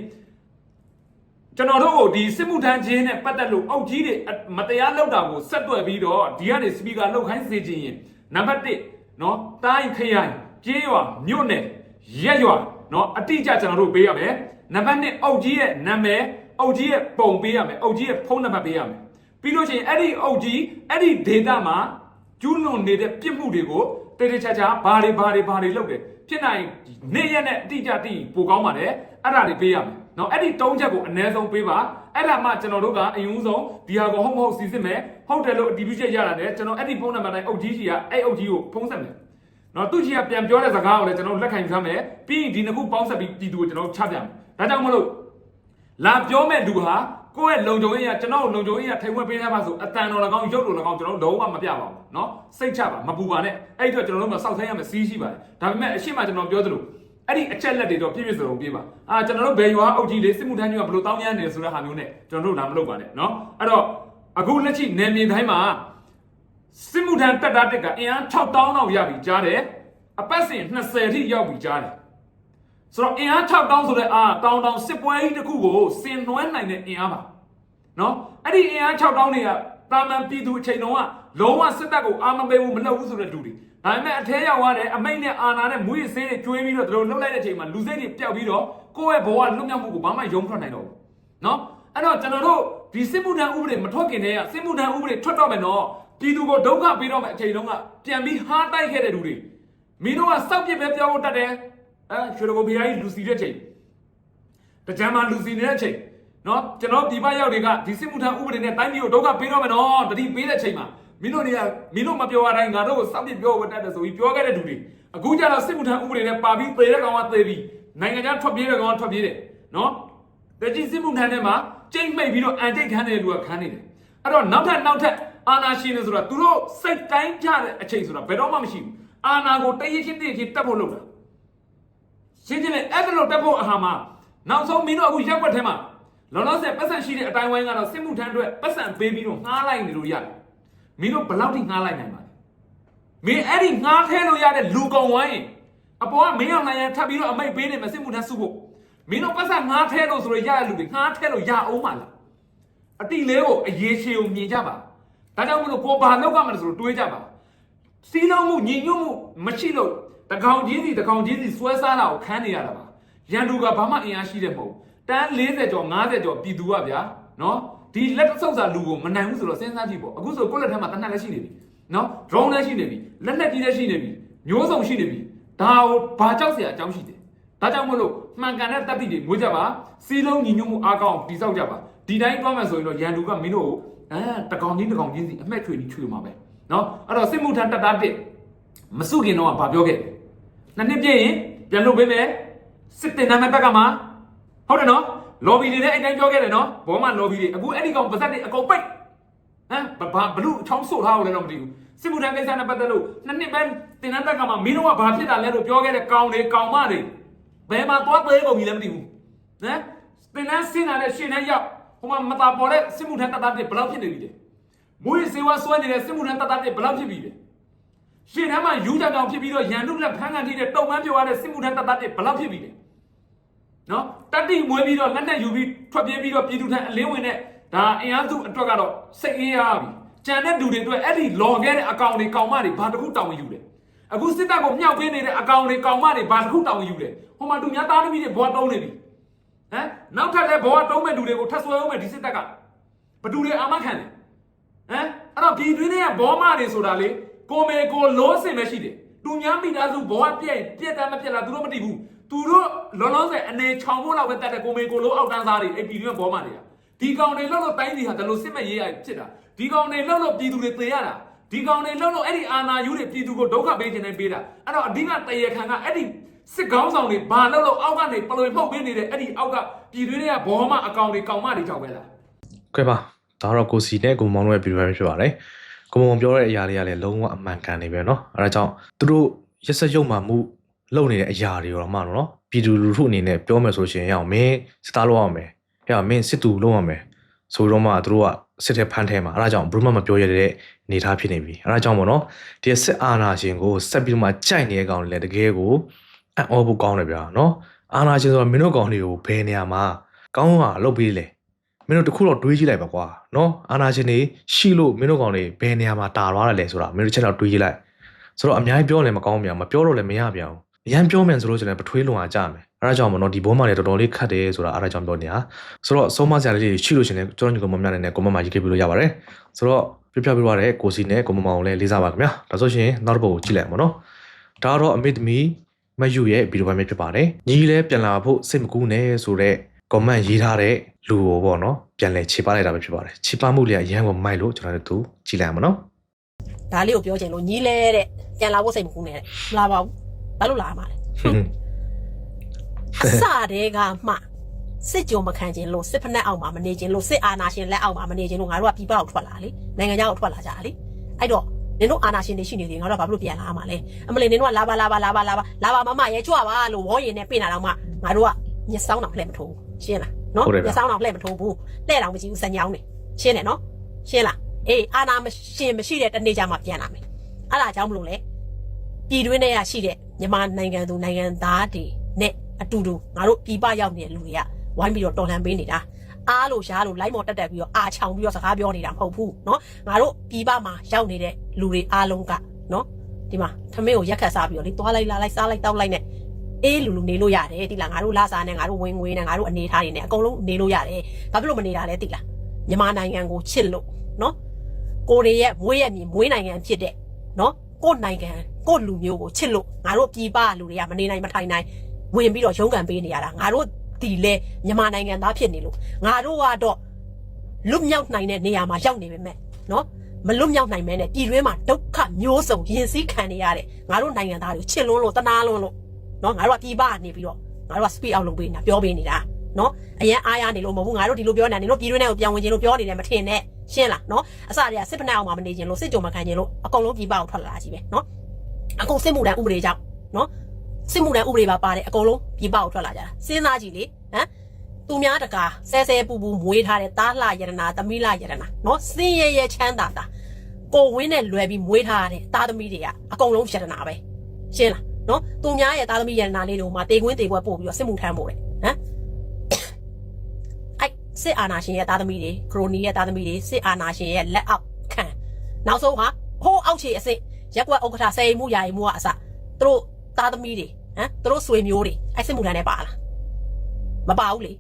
ကျွန်တော်တို့ကိုဒီစစ်မှုထမ်းခြင်းနဲ့ပတ်သက်လို့အုတ်ကြီးတွေမတရားလုပ်တာကိုဆက်သွယ်ပြီးတော့ဒီကနေစပီကာလောက်ခိုင်းစေခြင်းရင်နံပါတ်1နော်တိုင်းခရိုင်ကျေးရွာမြို့နယ်ရက်ရွာနော်အတိအကျကျွန်တော်တို့ပေးရမယ်နံပါတ်2အုတ်ကြီးရဲ့နာမည်အုတ်ကြီးရဲ့ပုံပေးရမယ်အုတ်ကြီးရဲ့ဖုန်းနံပါတ်ပေးရမယ်ပြီးလို့ရှိရင်အဲ့ဒီအုတ်ကြီးအဲ့ဒီဒေတာမှာကျူးလွန်နေတဲ့ပြစ်မှုတွေကိုတေတေချာချာဘာတွေဘာတွေဘာတွေလုပ်တယ်ဖြစ်နိုင်နေ့ရက်နဲ့အတိအကျသိပိုကောင်းပါတယ်အဲ့ဒါတွေပေးရမယ် နော်အဲ့ဒီတုံးချက်ကိုအ ਨੇ ဆုံးပေးပါအဲ့ဒါမှကျွန်တော်တို့ကအယုံဆုံးဒီဟာကိုဟုတ်မဟုတ်စီစစ်မယ်ဟုတ်တယ်လို့အတည်ပြုချက်ရတာနဲ့ကျွန်တော်အဲ့ဒီဖုန်းနံပါတ်တိုင်းအုတ်ကြီးကြီးကအဲ့အုတ်ကြီးကိုဖုန်းဆက်မယ်နော်သူကြီးကပြန်ပြောတဲ့စကားကိုလည်းကျွန်တော်လက်ခံယူဆမယ်ပြီးရင်ဒီနှစ်ခုပေါင်းဆက်ပြီးပြည်သူကိုကျွန်တော်ချပြမယ်ဒါကြောင့်မလို့လာပြောမဲ့လူဟာ ကိုယ့်ရဲ့လုံခြုံရေးကကျွန်တော်လုံခြုံရေးကထိုင်ဝက်ပေးထားပါဆိုအတန်တော်၎င်းရုပ်တော်၎င်းကျွန်တော်တို့လုံးဝမပြပါဘူးเนาะစိတ်ချပါမပူပါနဲ့အဲ့ဒီတော့ကျွန်တော်တို့ကစောက်ဆိုင်ရမယ်စီးရှိပါတယ်ဒါပေမဲ့အရှိမကျွန်တော်ပြောသလို အဲ့ဒီအချက်လက်တွေတော့ပြည့်ပြည့်စုံစုံပြပါအာကျွန်တော်တို့ဘယ်ရွာအုပ်ကြီးလေးစစ်မှုထမ်းကြီးကဘယ်လိုတောင်းရမ်းနေဆိုတဲ့ဟာမျိုးနဲ့ကျွန်တော်တို့ဒါမလုပ်ပါနဲ့เนาะအဲ့တော့အခုလက်ရှိနယ်မြေတိုင်းမှာစစ်မှုထမ်းတက်တာတက်ကအင်အား6000လောက်ရပြီကြားတယ်အပတ်စဉ်20ထိရောက်ပြီကြားတယ် ဆိုတော့အင်အား6တောင်းဆိုတဲ့အာတောင်းတောင်းစစ်ပွဲကြီးတစ်ခုကိုဆင်နွှဲနိုင်တဲ့အင်အားပါနော်အဲ့ဒီအင်အား6တောင်းတွေကတာမန်ပြည်သူအချိန်တုန်းက လုံးဝစစ်တပ်ကိုအာမပေးဘူးမလုပ်ဘူးဆိုတဲ့လူတွေဒါပေမဲ့အထဲရောက်သွားတယ်အမိတ်နဲ့အာနာနဲ့မွေးဆေးတွေကျွေးပြီးတော့တို့လှုပ်လိုက်တဲ့အချိန်မှာလူစိတ်တွေပျောက်ပြီးတော့ကိုယ့်ရဲ့ဘဝလွတ်မြောက်မှုကိုဘာမှယုံထွက်နိုင်တော့ဘူးနော်အဲ့တော့ကျွန်တော်တို့ဒီစစ်မှုထမ်းဥပဒေမထွက်ခင်တည်းကစစ်မှုထမ်းဥပဒေထွက်တော့မယ်နော်ပြည်သူကိုဒုက္ခပေးတော့မယ်အချိန်တုန်းကပြန်ပြီးဟားတိုက်ခဲ့တဲ့လူတွေမင်းတို့ကစောက်ပြစ်ပဲပြောဖို့တတ်တယ်အဲရွှေတကုတ်ဖရားကြီးလူစီတဲ့ချိန်တကြမ်းမှလူစီနေတဲ့အချိန်နော်ကျွန်တော်ပြည်ပရောက်တွေကဒီစစ်မှုထမ်းဥပဒေနဲ့တိုင်းပြည်ကိုဒုက္ခပေးတော့မယ်နော်တတိပေးတဲ့ချိန်မှာ မင်းတို့တွေကမင်းတို့မပြောရတိုင်းငါတို့ကိုစောင့်ပြပြောဝတ်တတ်တယ်ဆိုပြီးပြောခဲ့တဲ့လူတွေအခုကျတော့စစ်မှုထမ်းဥပဒေနဲ့ပါပြီးသေတဲ့ကောင်ကသေပြီးနိုင်ငံခြားထွက်ပြေးတဲ့ကောင်ကထွက်ပြေးတယ်နော်တတိစစ်မှုထမ်းထဲမှာကျိတ်မိတ်ပြီးတော့အန်တိတ်ခန်းတဲ့လူကခန်းနေတယ်အဲ့တော့နောက်ထပ်နောက်ထပ်အာနာရှင်တွေဆိုတာသူတို့စိတ်တိုင်းကြတဲ့အချိန်ဆိုတာဘယ်တော့မှမရှိဘူးအာနာကိုတရချင်းတရချင်းတက်ဖို့လုပ်တာရှင်းချင်းလေအဲ့ဒါလို့တက်ဖို့အဟာမှာနောက်ဆုံးမင်းတို့အခုရက်ွက်ထဲမှာလောလောဆယ်ပတ်စံရှိတဲ့အတိုင်းဝိုင်းကတော့စစ်မှုထမ်းအတွက်ပတ်စံပေးပြီးတော့ငှားလိုက်နေလို့ရတယ် မင်းတို့ဘယ်လောက်ထိငှားလိုက်နိုင်ပါလဲမင်းအဲ့ဒီငှားထဲလို့ရတဲ့လူကောင်ဝိုင်းအပေါ်ကမင်းအောင်နိုင်ရထပ်ပြီးတော့အမိတ်ပေးနေမယ်စစ်မှုထမ်းစုဖို့မင်းတို့ပတ်စံငှားထဲလို့ဆိုရရတဲ့လူတွေငှားထဲလို့ရအောင်ပါလားအတိလေးကိုအရေးချေကိုမြင်ကြပါဒါကြောင့်မလို့ကိုဘာလောက်ကမှလဲဆိုတော့တွေးကြပါစီးလုံးမှုညီညွတ်မှုမရှိလို့တကောင်ချင်းစီတကောင်ချင်းစီစွဲစားတာကိုခန်းနေရတာပါရန်သူကဘာမှအင်အားရှိတဲ့မဟုတ်တန်း40ကျော်50ကျော်ပြည်သူကဗျာနော် ဒီလက်ဆုပ်စာလူကိုမနိုင်ဘူးဆိုတော့စဉ်းစားကြည့်ပေါ့အခုဆိုကိုယ့်လက်ထက်မှာတနက်လည်းရှိနေပြီနော် drone လည်းရှိနေပြီလက်နက်ကြီးလည်းရှိနေပြီမျိုးစုံရှိနေပြီဒါကိုဘာကြောက်စရာအကြောင်းရှိတယ်ဒါကြောင့်မလို့မှန်ကန်တဲ့တက်တိတွေမွေးကြပါစီလုံးညီညွတ်မှုအားကောင်းတိစောက်ကြပါဒီတိုင်းသွားမယ်ဆိုရင်တော့ရန်သူကမင်းတို့အဲတကောင်ကြီးတကောင်ချင်းစီအမှက်ချွေကြီးချွေမှာပဲနော်အဲ့တော့စစ်မှုထမ်းတပ်သားတစ်မစုခင်တော့ကဘာပြောခဲ့လဲနှစ်နှစ်ပြည့်ရင်ပြန်လုပ်ပေးမယ်စစ်တင်နာမည်ဘက်ကမှာဟုတ်တယ်နော် လော်ဘီတွေလည်းအဲ့တိုင်းပြောခဲ့တယ်နော်ဘောမလော်ဘီတွေအခုအဲ့ဒီကောင်ပါဇက်တွေအကုန်ပိတ်ဟမ်ဘာဘလူအချောင်းဆို့ထားအောင်လည်းတော့မသိဘူးစစ်မှုထမ်းကိစ္စနဲ့ပတ်သက်လို့နှစ်နှစ်ပဲတင်နာဘက်ကမှမင်းတို့ကဘာဖြစ်တာလဲလို့ပြောခဲ့တဲ့ကောင်တွေကောင်မတွေဘယ်မှာသွားသေးကုန်ပြီလဲမသိဘူးနော်တင်နာစင်လာတဲ့ရှင်နဲ့ရောက်ဟိုမှာမတာပေါ်တဲ့စစ်မှုထမ်းတပ်သားတွေဘယ်လောက်ဖြစ်နေပြီလဲမွေးစေဝါဆွဲနေတဲ့စစ်မှုထမ်းတပ်သားတွေဘယ်လောက်ဖြစ်ပြီလဲရှင်ထဲမှာယူကြကြောင်ဖြစ်ပြီးတော့ရန်တုလက်ဖမ်းခံထိတဲ့တုံမန်းပြောရတဲ့စစ်မှုထမ်းတပ်သားတွေဘယ်လောက်ဖြစ်ပြီလဲနော် တတိမွေးပြီးတော့လက်နဲ့ယူပြီးထွက်ပြေးပြီးတော့ပြည်သူထမ်းအလင်းဝင်တဲ့ဒါအင်အားစုအတွက်ကတော့စိတ်အေးရပြီကြံတဲ့လူတွေအတွက်အဲ့ဒီလော်ခဲ့တဲ့အကောင်တွေကောင်မတွေဘာတစ်ခုတောင်းယူလဲအခုစစ်တပ်ကိုမြောက်ပေးနေတဲ့အကောင်တွေကောင်မတွေဘာတစ်ခုတောင်းယူလဲဟိုမှာသူများသားသမီးတွေဘွားတုံးနေပြီဟမ်နောက်ထပ်လည်းဘွားတုံးမဲ့လူတွေကိုထပ်ဆွဲအောင်မဲ့ဒီစစ်တပ်ကဘသူတွေအာမခံတယ်ဟမ်အဲ့တော့ပြည်တွင်းထဲကဘောမတွေဆိုတာလေကိုမေကိုလုံးစင်ပဲရှိတယ် သူများမိသားစုဘောကပြက်ပြက်တမ်းမပြက်လားသူတို့မသိဘူးသူတို့လောလောဆယ်အနေချောင်ဖို့လောက်ပဲတတ်တဲ့ကိုမေကိုလုံးအောက်တန်းသားတွေအဲ့ပြည်တွင်းဘောမတွေကဒီကောင်တွေလှုပ်လို့တိုင်းစီဟာဒါလို့စစ်မဲ့ရေးရဖြစ်တာဒီကောင်တွေလှုပ်လို့ပြည်သူတွေသေရတာဒီကောင်တွေလှုပ်လို့အဲ့ဒီအာနာယူတွေပြည်သူကိုဒုက္ခပေးခြင်းနဲ့ပေးတာအဲ့တော့အဓိကတရေခံကအဲ့ဒီစစ်ကောင်းဆောင်တွေဘာလှုပ်လို့အောက်ကနေပလွေမှုတ်ပေးနေတဲ့အဲ့ဒီအောက်ကပြည်တွင်းတွေကဘောမအကောင်တွေကောင်မတွေကြောက်ပဲလားကဲပါဒါတော့ကိုစီနဲ့ကိုမောင်တို့ရဲ့ဗီဒီယိုပဲဖြစ်ပါတယ် ကိုမောင်ပြောတဲ့အရာတွေကလည်းလုံးဝအမှန်ကန်နေပဲเนาะအဲဒါကြောင့်သူတို့ရက်စက်ရုံမှမှုလုပ်နေတဲ့အရာတွေရောမှတော့เนาะပြည်သူလူထုအနေနဲ့ပြောမယ်ဆိုရှင်ရအောင်မင်းစစ်သားလုပ်ရမယ်ဟဲ့မင်းစစ်သူလုပ်ရမယ်ဆိုတော့မှသူတို့ကစစ်တဲ့ဖန်ထဲမှာအဲဒါကြောင့်ဘယ်မှမပြောရတဲ့အနေထားဖြစ်နေပြီအဲဒါကြောင့်ပေါ့နော်ဒီစစ်အာဏာရှင်ကိုဆက်ပြီးတော့မှကြိုက်နေတဲ့ကောင်တွေလည်းတကယ်ကိုအံ့ဩဖို့ကောင်းတယ်ဗျာနော်အာဏာရှင်ဆိုတာမင်းတို့ကောင်တွေကိုဘယ်နေရာမှာကောင်းတာလုပ်ပြီးလဲ မင်းတို့တခုတော့တွေးကြည့်လိုက်ပါကွာနော်အာနာရှင်တွေရှိလို့မင်းတို့ကောင်တွေဘယ်နေရာမှာတာသွားတယ်လဲဆိုတာမင်းတို့ချက်တော့တွေးကြည့်လိုက်ဆိုတော့အများကြီးပြောလည်းမကောင်းပြန်မပြောတော့လည်းမရပြန်ဘူးအရန်ပြောမြန်ဆိုလို့ကျွန်တော်ပထွေးလွန်အားကြမယ်အဲဒါကြောင့်မနော်ဒီဘောမှလည်းတော်တော်လေးခတ်တယ်ဆိုတာအဲဒါကြောင့်ပြောနေတာဆိုတော့ဆုံးမစရာလေးတွေရှိလို့ရှင်လည်းကျွန်တော်ညီကောင်မများနဲ့ကိုမမရေးခဲ့ပြီးလို့ရပါတယ်ဆိုတော့ပြပြပြသွားတဲ့ကိုစီနဲ့ကိုမမောင်လည်းလေးစားပါခင်ဗျာဒါဆိုရှင်နောက်တစ်ပုတ်ကိုကြည့်လိုက်အောင်နော်ဒါတော့အမေသမီးမယူရဲ့ဗီဒီယိုပိုင်းပဲဖြစ်ပါတယ်ညီလည်းပြန်လာဖို့စိတ်မကူးနဲ့ဆိုတော့ comment ရေးထားတဲ့လူကိုပေါ့နော်ပြန်လဲခြေပလိုက်တာပဲဖြစ်ပါတယ်ခြေပမှုလေးကရန်ကိုမိုက်လို့ကျွန်တော်တို့သူကြည့်လိုက်ရမှာနော်ဒါလေးကိုပြောချင်လို့ညီးလဲတဲ့ပြန်လာဖို့စိတ်မကူးနဲ့တဲ့မလာပါဘူးဘာလို့လာမှာလဲဟွန်းအစတဲကမှစစ်ကြုံမခံခြင်းလို့စစ်ဖက်နှက်အောက်မှာမနေခြင်းလို့စစ်အာဏာရှင်လက်အောက်မှာမနေခြင်းလို့ငါတို့ကပြည်ပကိုထွက်လာလေနိုင်ငံခြားကိုထွက်လာကြတာလေအဲ့တော့နင်တို့အာဏာရှင်တွေရှိနေသေးတယ်ငါတို့ကဘာဖြစ်လို့ပြန်လာမှာလဲအမလေးနင်တို့ကလာပါလာပါလာပါလာပါလာပါမမရဲကြွပါလို့ဝေါ်ရင်နဲ့ပြင်လာတော့မှငါတို့ကမျက်စောင်းတော့လှည့်မထိုးဘူး ရှင်းလားနော်မျက်စောင်းတော့လှည့်မထိုးဘူးလှည့်တော့မကြည့်ဘူးစံညောင်းနေရှင်းတယ်နော်ရှင်းလားအေးအာဏာရှင်မရှိတဲ့တနေ့ကျမှပြန်လာမယ်အဲ့ဒါကြောင့်မလို့လေ ပြည်တွင်းထဲရရှိတဲ့မြန်မာနိုင်ငံသူနိုင်ငံသားတွေနဲ့အတူတူငါတို့ပြည်ပရောက်နေတဲ့လူတွေကဝိုင်းပြီးတော့တော်လှန်ပေးနေတာအားလို့ရှားလို့လိုက်မော်တက်တက်ပြီးတော့အာချောင်ပြီးတော့စကားပြောနေတာမဟုတ်ဘူးเนาะငါတို့ပြည်ပမှာရောက်နေတဲ့လူတွေအားလုံးကเนาะဒီမှာထမင်းကိုရက်ခတ်စားပြီးတော့လေသွားလိုက်လာလိုက်စားလိုက်တောက်လိုက်နဲ့ အေးလူလူနေလို့ရတယ်တိလားငါတို့လစာနဲ့ငါတို့ဝင်ငွေနဲ့ငါတို့အနေထားတွေနဲ့အကုန်လုံးနေလို့ရတယ်ဘာဖြစ်လို့မနေတာလဲတိလားမြန်မာနိုင်ငံကိုချစ်လို့နော်ကိုရီးယားမွေးရမည်မွေးနိုင်ငံဖြစ်တဲ့နော်ကိုနိုင်ငံကိုလူမျိုးကိုချစ်လို့ငါတို့ပြည်ပလူတွေကမနေနိုင်မထိုင်နိုင်ဝင်ပြီးတော့ရုန်းကန်ပေးနေရတာငါတို့ဒီလေမြန်မာနိုင်ငံသားဖြစ်နေလို့ငါတို့ကတော့လွတ်မြောက်နိုင်တဲ့နေရာမှာရောက်နေပေမဲ့နော်မလွတ်မြောက်နိုင်မဲနဲ့ပြည်တွင်းမှာဒုက္ခမျိုးစုံရင်စည်းခံနေရတဲ့ငါတို့နိုင်ငံသားတွေချစ်လွန်းလို့တနာလွန်းလို့ နော်ငါတို့ကပြည်ပကနေပြီးတော့ငါတို့က speed out လုပ်ပေးနေတာပြောပေးနေတာနော်အရင်အားရနေလို့မဟုတ်ဘူးငါတို့ဒီလိုပြောနေတာနေလို့ပြည်တွင်းထဲကိုပြန်ဝင်ခြင်းလို့ပြောနေတယ်မထင်နဲ့ရှင်းလားနော်အစတည်းကစစ်ဖက်နှက်အောင်မှမနေခြင်းလို့စစ်ကြုံမခံခြင်းလို့အကုန်လုံးပြည်ပကိုထွက်လာတာကြီးပဲနော်အကုန်စစ်မှုတန်းဥပဒေကြောင့်နော်စစ်မှုတန်းဥပဒေပါပါတယ်အကုန်လုံးပြည်ပကိုထွက်လာကြတာစဉ်းစားကြည့်လေဟမ်သူများတကာဆဲဆဲပူပူမွေးထားတဲ့တားလှယရနာသမီးလှယရနာနော်စင်းရဲရဲချမ်းသာတာကိုဝင်းနဲ့လွယ်ပြီးမွေးထားတဲ့တားသမီးတွေကအကုန်လုံးယရနာပဲရှင်းလား နော်သူများရဲ့တားသမီးယရနာလေးတို့မှာတေကွင်းတေကွက်ပို့ပြီးတော့စစ်မှုထမ်းပို့တယ်ဟမ်အဲ့စစ်အာဏာရှင်ရဲ့တားသမီးတွေခရိုနီရဲ့တားသမီးတွေစစ်အာဏာရှင်ရဲ့လက်အောက်ခံနောက်ဆုံးဟာဟိုးအောက်ခြေအစစ်ရက်ကွက်ဥက္ကဋ္ဌစေမှုယာယီမှုကအစသူတို့တားသမီးတွေဟမ်သူတို့ဆွေမျိုးတွေအဲ့စစ်မှုထမ်းနဲ့ပါလားမပါဘူးလေ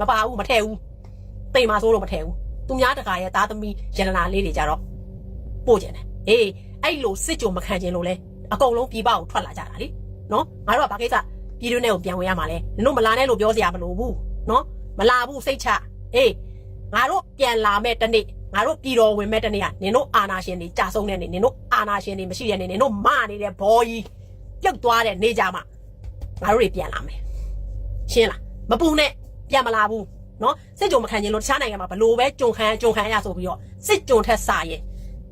မပါဘူးမထည့်ဘူးတိမ်မာဆိုးတော့မထည့်ဘူးသူများတကာရဲ့တားသမီးယန္တနာလေးတွေကြတော့ပို့ကျင်တယ်အေးအဲ့လိုစစ်ကြုံမခံခြင်းလို့လဲ အကုန်လုံးပြည်ပကိုထွက်လာကြတာလေနော်ငါတို့ကဘာကိစ္စပြည်တွင်းထဲကိုပြန်ဝင်ရမှာလဲနင်တို့မလာနဲ့လို့ပြောစရာမလိုဘူးနော်မလာဘူးစိတ်ချအေးငါတို့ပြန်လာမဲ့တနေ့ငါတို့ပြည်တော်ဝင်မဲ့တနေ့ကနင်တို့အာနာရှင်တွေကြာဆုံးတဲ့နေ့နင်တို့အာနာရှင်တွေမရှိတဲ့နေ့နင်တို့မနေတဲ့ဘောကြီးပြုတ်သွားတဲ့နေ့ကြမှာငါတို့တွေပြန်လာမယ်ရှင်းလားမပူနဲ့ပြန်မလာဘူးနော်စစ်ကြုံမခံခြင်းလို့တခြားနိုင်ငံမှာဘလို့ပဲကြုံခံကြုံခံရဆိုပြီးတော့စစ်ကြုံထက်စာရင်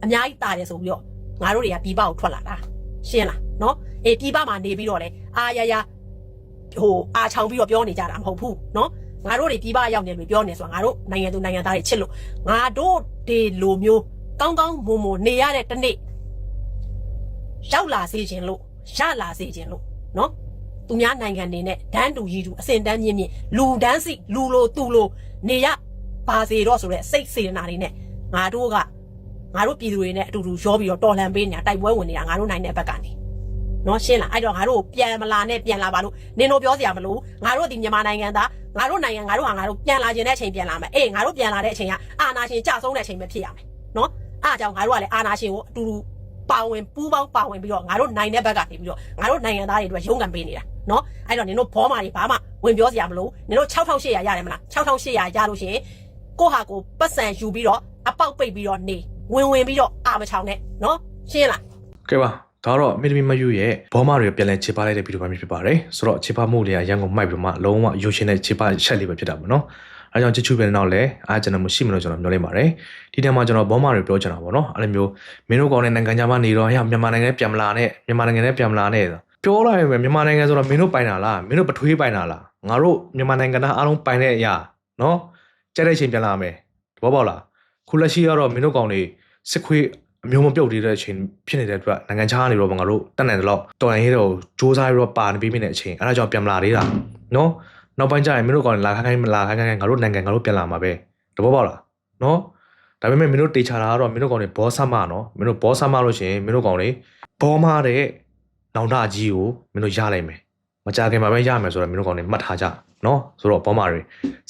အများကြီးတာတယ်ဆိုပြီးတော့ငါတို့တွေကပြည်ပကိုထွက်လာတာ ရှင်းလားနော်အေးပြည်ပမှာနေပြီးတော့လေအာရရဟိုအာချောင်ပြီးတော့ပြောနေကြတာမဟုတ်ဘူးနော်ငါတို့တွေပြည်ပရောက်နေလို့ပြောနေဆိုတာငါတို့နိုင်ငံသူနိုင်ငံသားတွေချစ်လို့ငါတို့ဒီလိုမျိုးကောင်းကောင်းမွန်မွန်နေရတဲ့တနေ့ရောက်လာစေခြင်းလို့ရလာစေခြင်းလို့နော်သူများနိုင်ငံတွေနဲ့ဒန်းတူရီတူအစင်တန်းမြင့်မြင့်လူဒန်းစီလူလိုသူလိုနေရပါစေတော့ဆိုတဲ့စိတ်စေတနာတွေနဲ့ငါတို့က ငါတို့ပြည်သူတွေနဲ့အတူတူရောပြီးတော့တော်လှန်ပေးနေတာတိုက်ပွဲဝင်နေတာငါတို့နိုင်တဲ့ဘက်ကနေနော်ရှင်းလားအဲ့တော့ငါတို့ပြန်မလာနဲ့ပြန်လာပါလို့နင်တို့ပြောစရာမလိုငါတို့ဒီမြန်မာနိုင်ငံသားငါတို့နိုင်ငံငါတို့ဟာငါတို့ပြန်လာခြင်းတဲ့အချိန်ပြန်လာမယ်အေးငါတို့ပြန်လာတဲ့အချိန်ကအာနာရှင်ကြဆုံးတဲ့အချိန်ပဲဖြစ်ရမယ်နော်အားကြောင့်ငါတို့ကလည်းအာနာရှင်ကိုအတူတူပါဝင်ပူးပေါင်းပါဝင်ပြီးတော့ငါတို့နိုင်တဲ့ဘက်ကနေပြီးတော့ငါတို့နိုင်ငံသားတွေအတွက်ရုန်းကန်ပေးနေတာနော်အဲ့တော့နင်တို့ဘောမာတွေဘာမှဝင်ပြောစရာမလိုနင်တို့6800ရတယ်မလား6800ရလို့ရှိရင်ကိုဟာကိုပတ်စံယူပြီးတော့အပေါက်ပိတ်ပြီးတော့နေ ဝင်ဝင်ပြီးတော့အာမချောင်နဲ့နော်ရှင်းလားကဲပါဒါတော့မီတမီမယူရဲ့ဘောမတွေပြန်လဲခြေပါလိုက်တဲ့ဗီဒီယိုပိုင်းဖြစ်ပါတယ်ဆိုတော့ခြေပါမှုလေးကရန်ကုန်မိုက်ပြီးမှလုံးဝရိုရှင်တဲ့ခြေပါချက်လေးပဲဖြစ်တာပေါ့နော်အဲကြောင့်ချစ်ချူပြန်တော့လဲအားကျွန်တော်မရှိမလို့ကျွန်တော်ပြောလိုက်ပါတယ်ဒီတန်းမှာကျွန်တော်ဘောမတွေပြောချင်တာပေါ့နော်အဲ့လိုမျိုးမင်းတို့ကောင်းတဲ့နိုင်ငံခြားမှာနေတော့ဟဲ့မြန်မာနိုင်ငံနဲ့ပြန်မလာနဲ့မြန်မာနိုင်ငံနဲ့ပြန်မလာနဲ့ပြောလိုက်ရင်ပဲမြန်မာနိုင်ငံဆိုတော့မင်းတို့ပိုင်တာလားမင်းတို့ပထွေးပိုင်တာလားငါတို့မြန်မာနိုင်ငံသားအားလုံးပိုင်တဲ့အရာနော်ကြက်တဲ့ချိန်ပြန်လာမယ်တဘောပေါက်လား ခုလက်ရှိကတော့မင်းတို့ကောင်းတွေစစ်ခွေးအမျိုးမပြုတ်သေးတဲ့အချိန်ဖြစ်နေတဲ့အတွက်နိုင်ငံခြားကနေတော့ငါတို့တက်နိုင်တယ်လို့တော်ရင်ရေးတော့စူးစမ်းပြီးတော့ပါနေပြီးမြင့်တဲ့အချိန်အဲဒါကြောင့်ပြန်မလာသေးတာနော်နောက်ပိုင်းကျရင်မင်းတို့ကောင်လာခိုင်းခိုင်းမလာခိုင်းခိုင်းငါတို့နိုင်ငံငါတို့ပြန်လာမှာပဲတဘောပေါက်လားနော်ဒါပေမဲ့မင်းတို့တေချာတာကတော့မင်းတို့ကောင်တွေဘောဆမနော်မင်းတို့ဘောဆမလို့ရှိရင်မင်းတို့ကောင်တွေဘောမတဲ့နောင်တကြီးကိုမင်းတို့ရလိုက်မယ်မကြခင်မှာပဲရမယ်ဆိုတော့မင်းတို့ကောင်တွေမှတ်ထားကြနော်ဆိုတော့ဘောမတွေ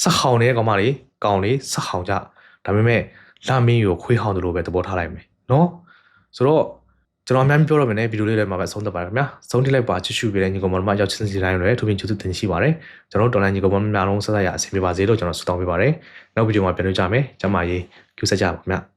စက်ဟောင်နေတဲ့ကောင်မတွေကောင်တွေစက်ဟောင်ကြဒါပေမဲ့ လာမင်းကိုခွေးဟောင်တယ်လို့ပဲသဘောထားလိုက်မယ်နော်ဆိုတော့ကျွန်တော်အများကြီးပြောတော့မယ်ねဗီဒီယိုလေးလည်းမှာပဲဆုံးသက်ပါတယ်ခင်ဗျာဆုံးထိလိုက်ပါချစ်ရှုပေးတဲ့ညီကောင်မတို့မှရောက်ချင်စီတိုင်းလည်းထိုးပြင်ချူသူတင်ရှိပါတယ်ကျွန်တော်တို့တော်လိုင်းညီကောင်မတို့များလုံးဆက်ဆက်ရအဆင်ပြေပါစေလို့ကျွန်တော်ဆုတောင်းပေးပါတယ်နောက်ဗီဒီယိုမှာပြန်တွေ့ကြမယ်ကျမကြီးကျူးဆက်ကြပါခင်ဗျာ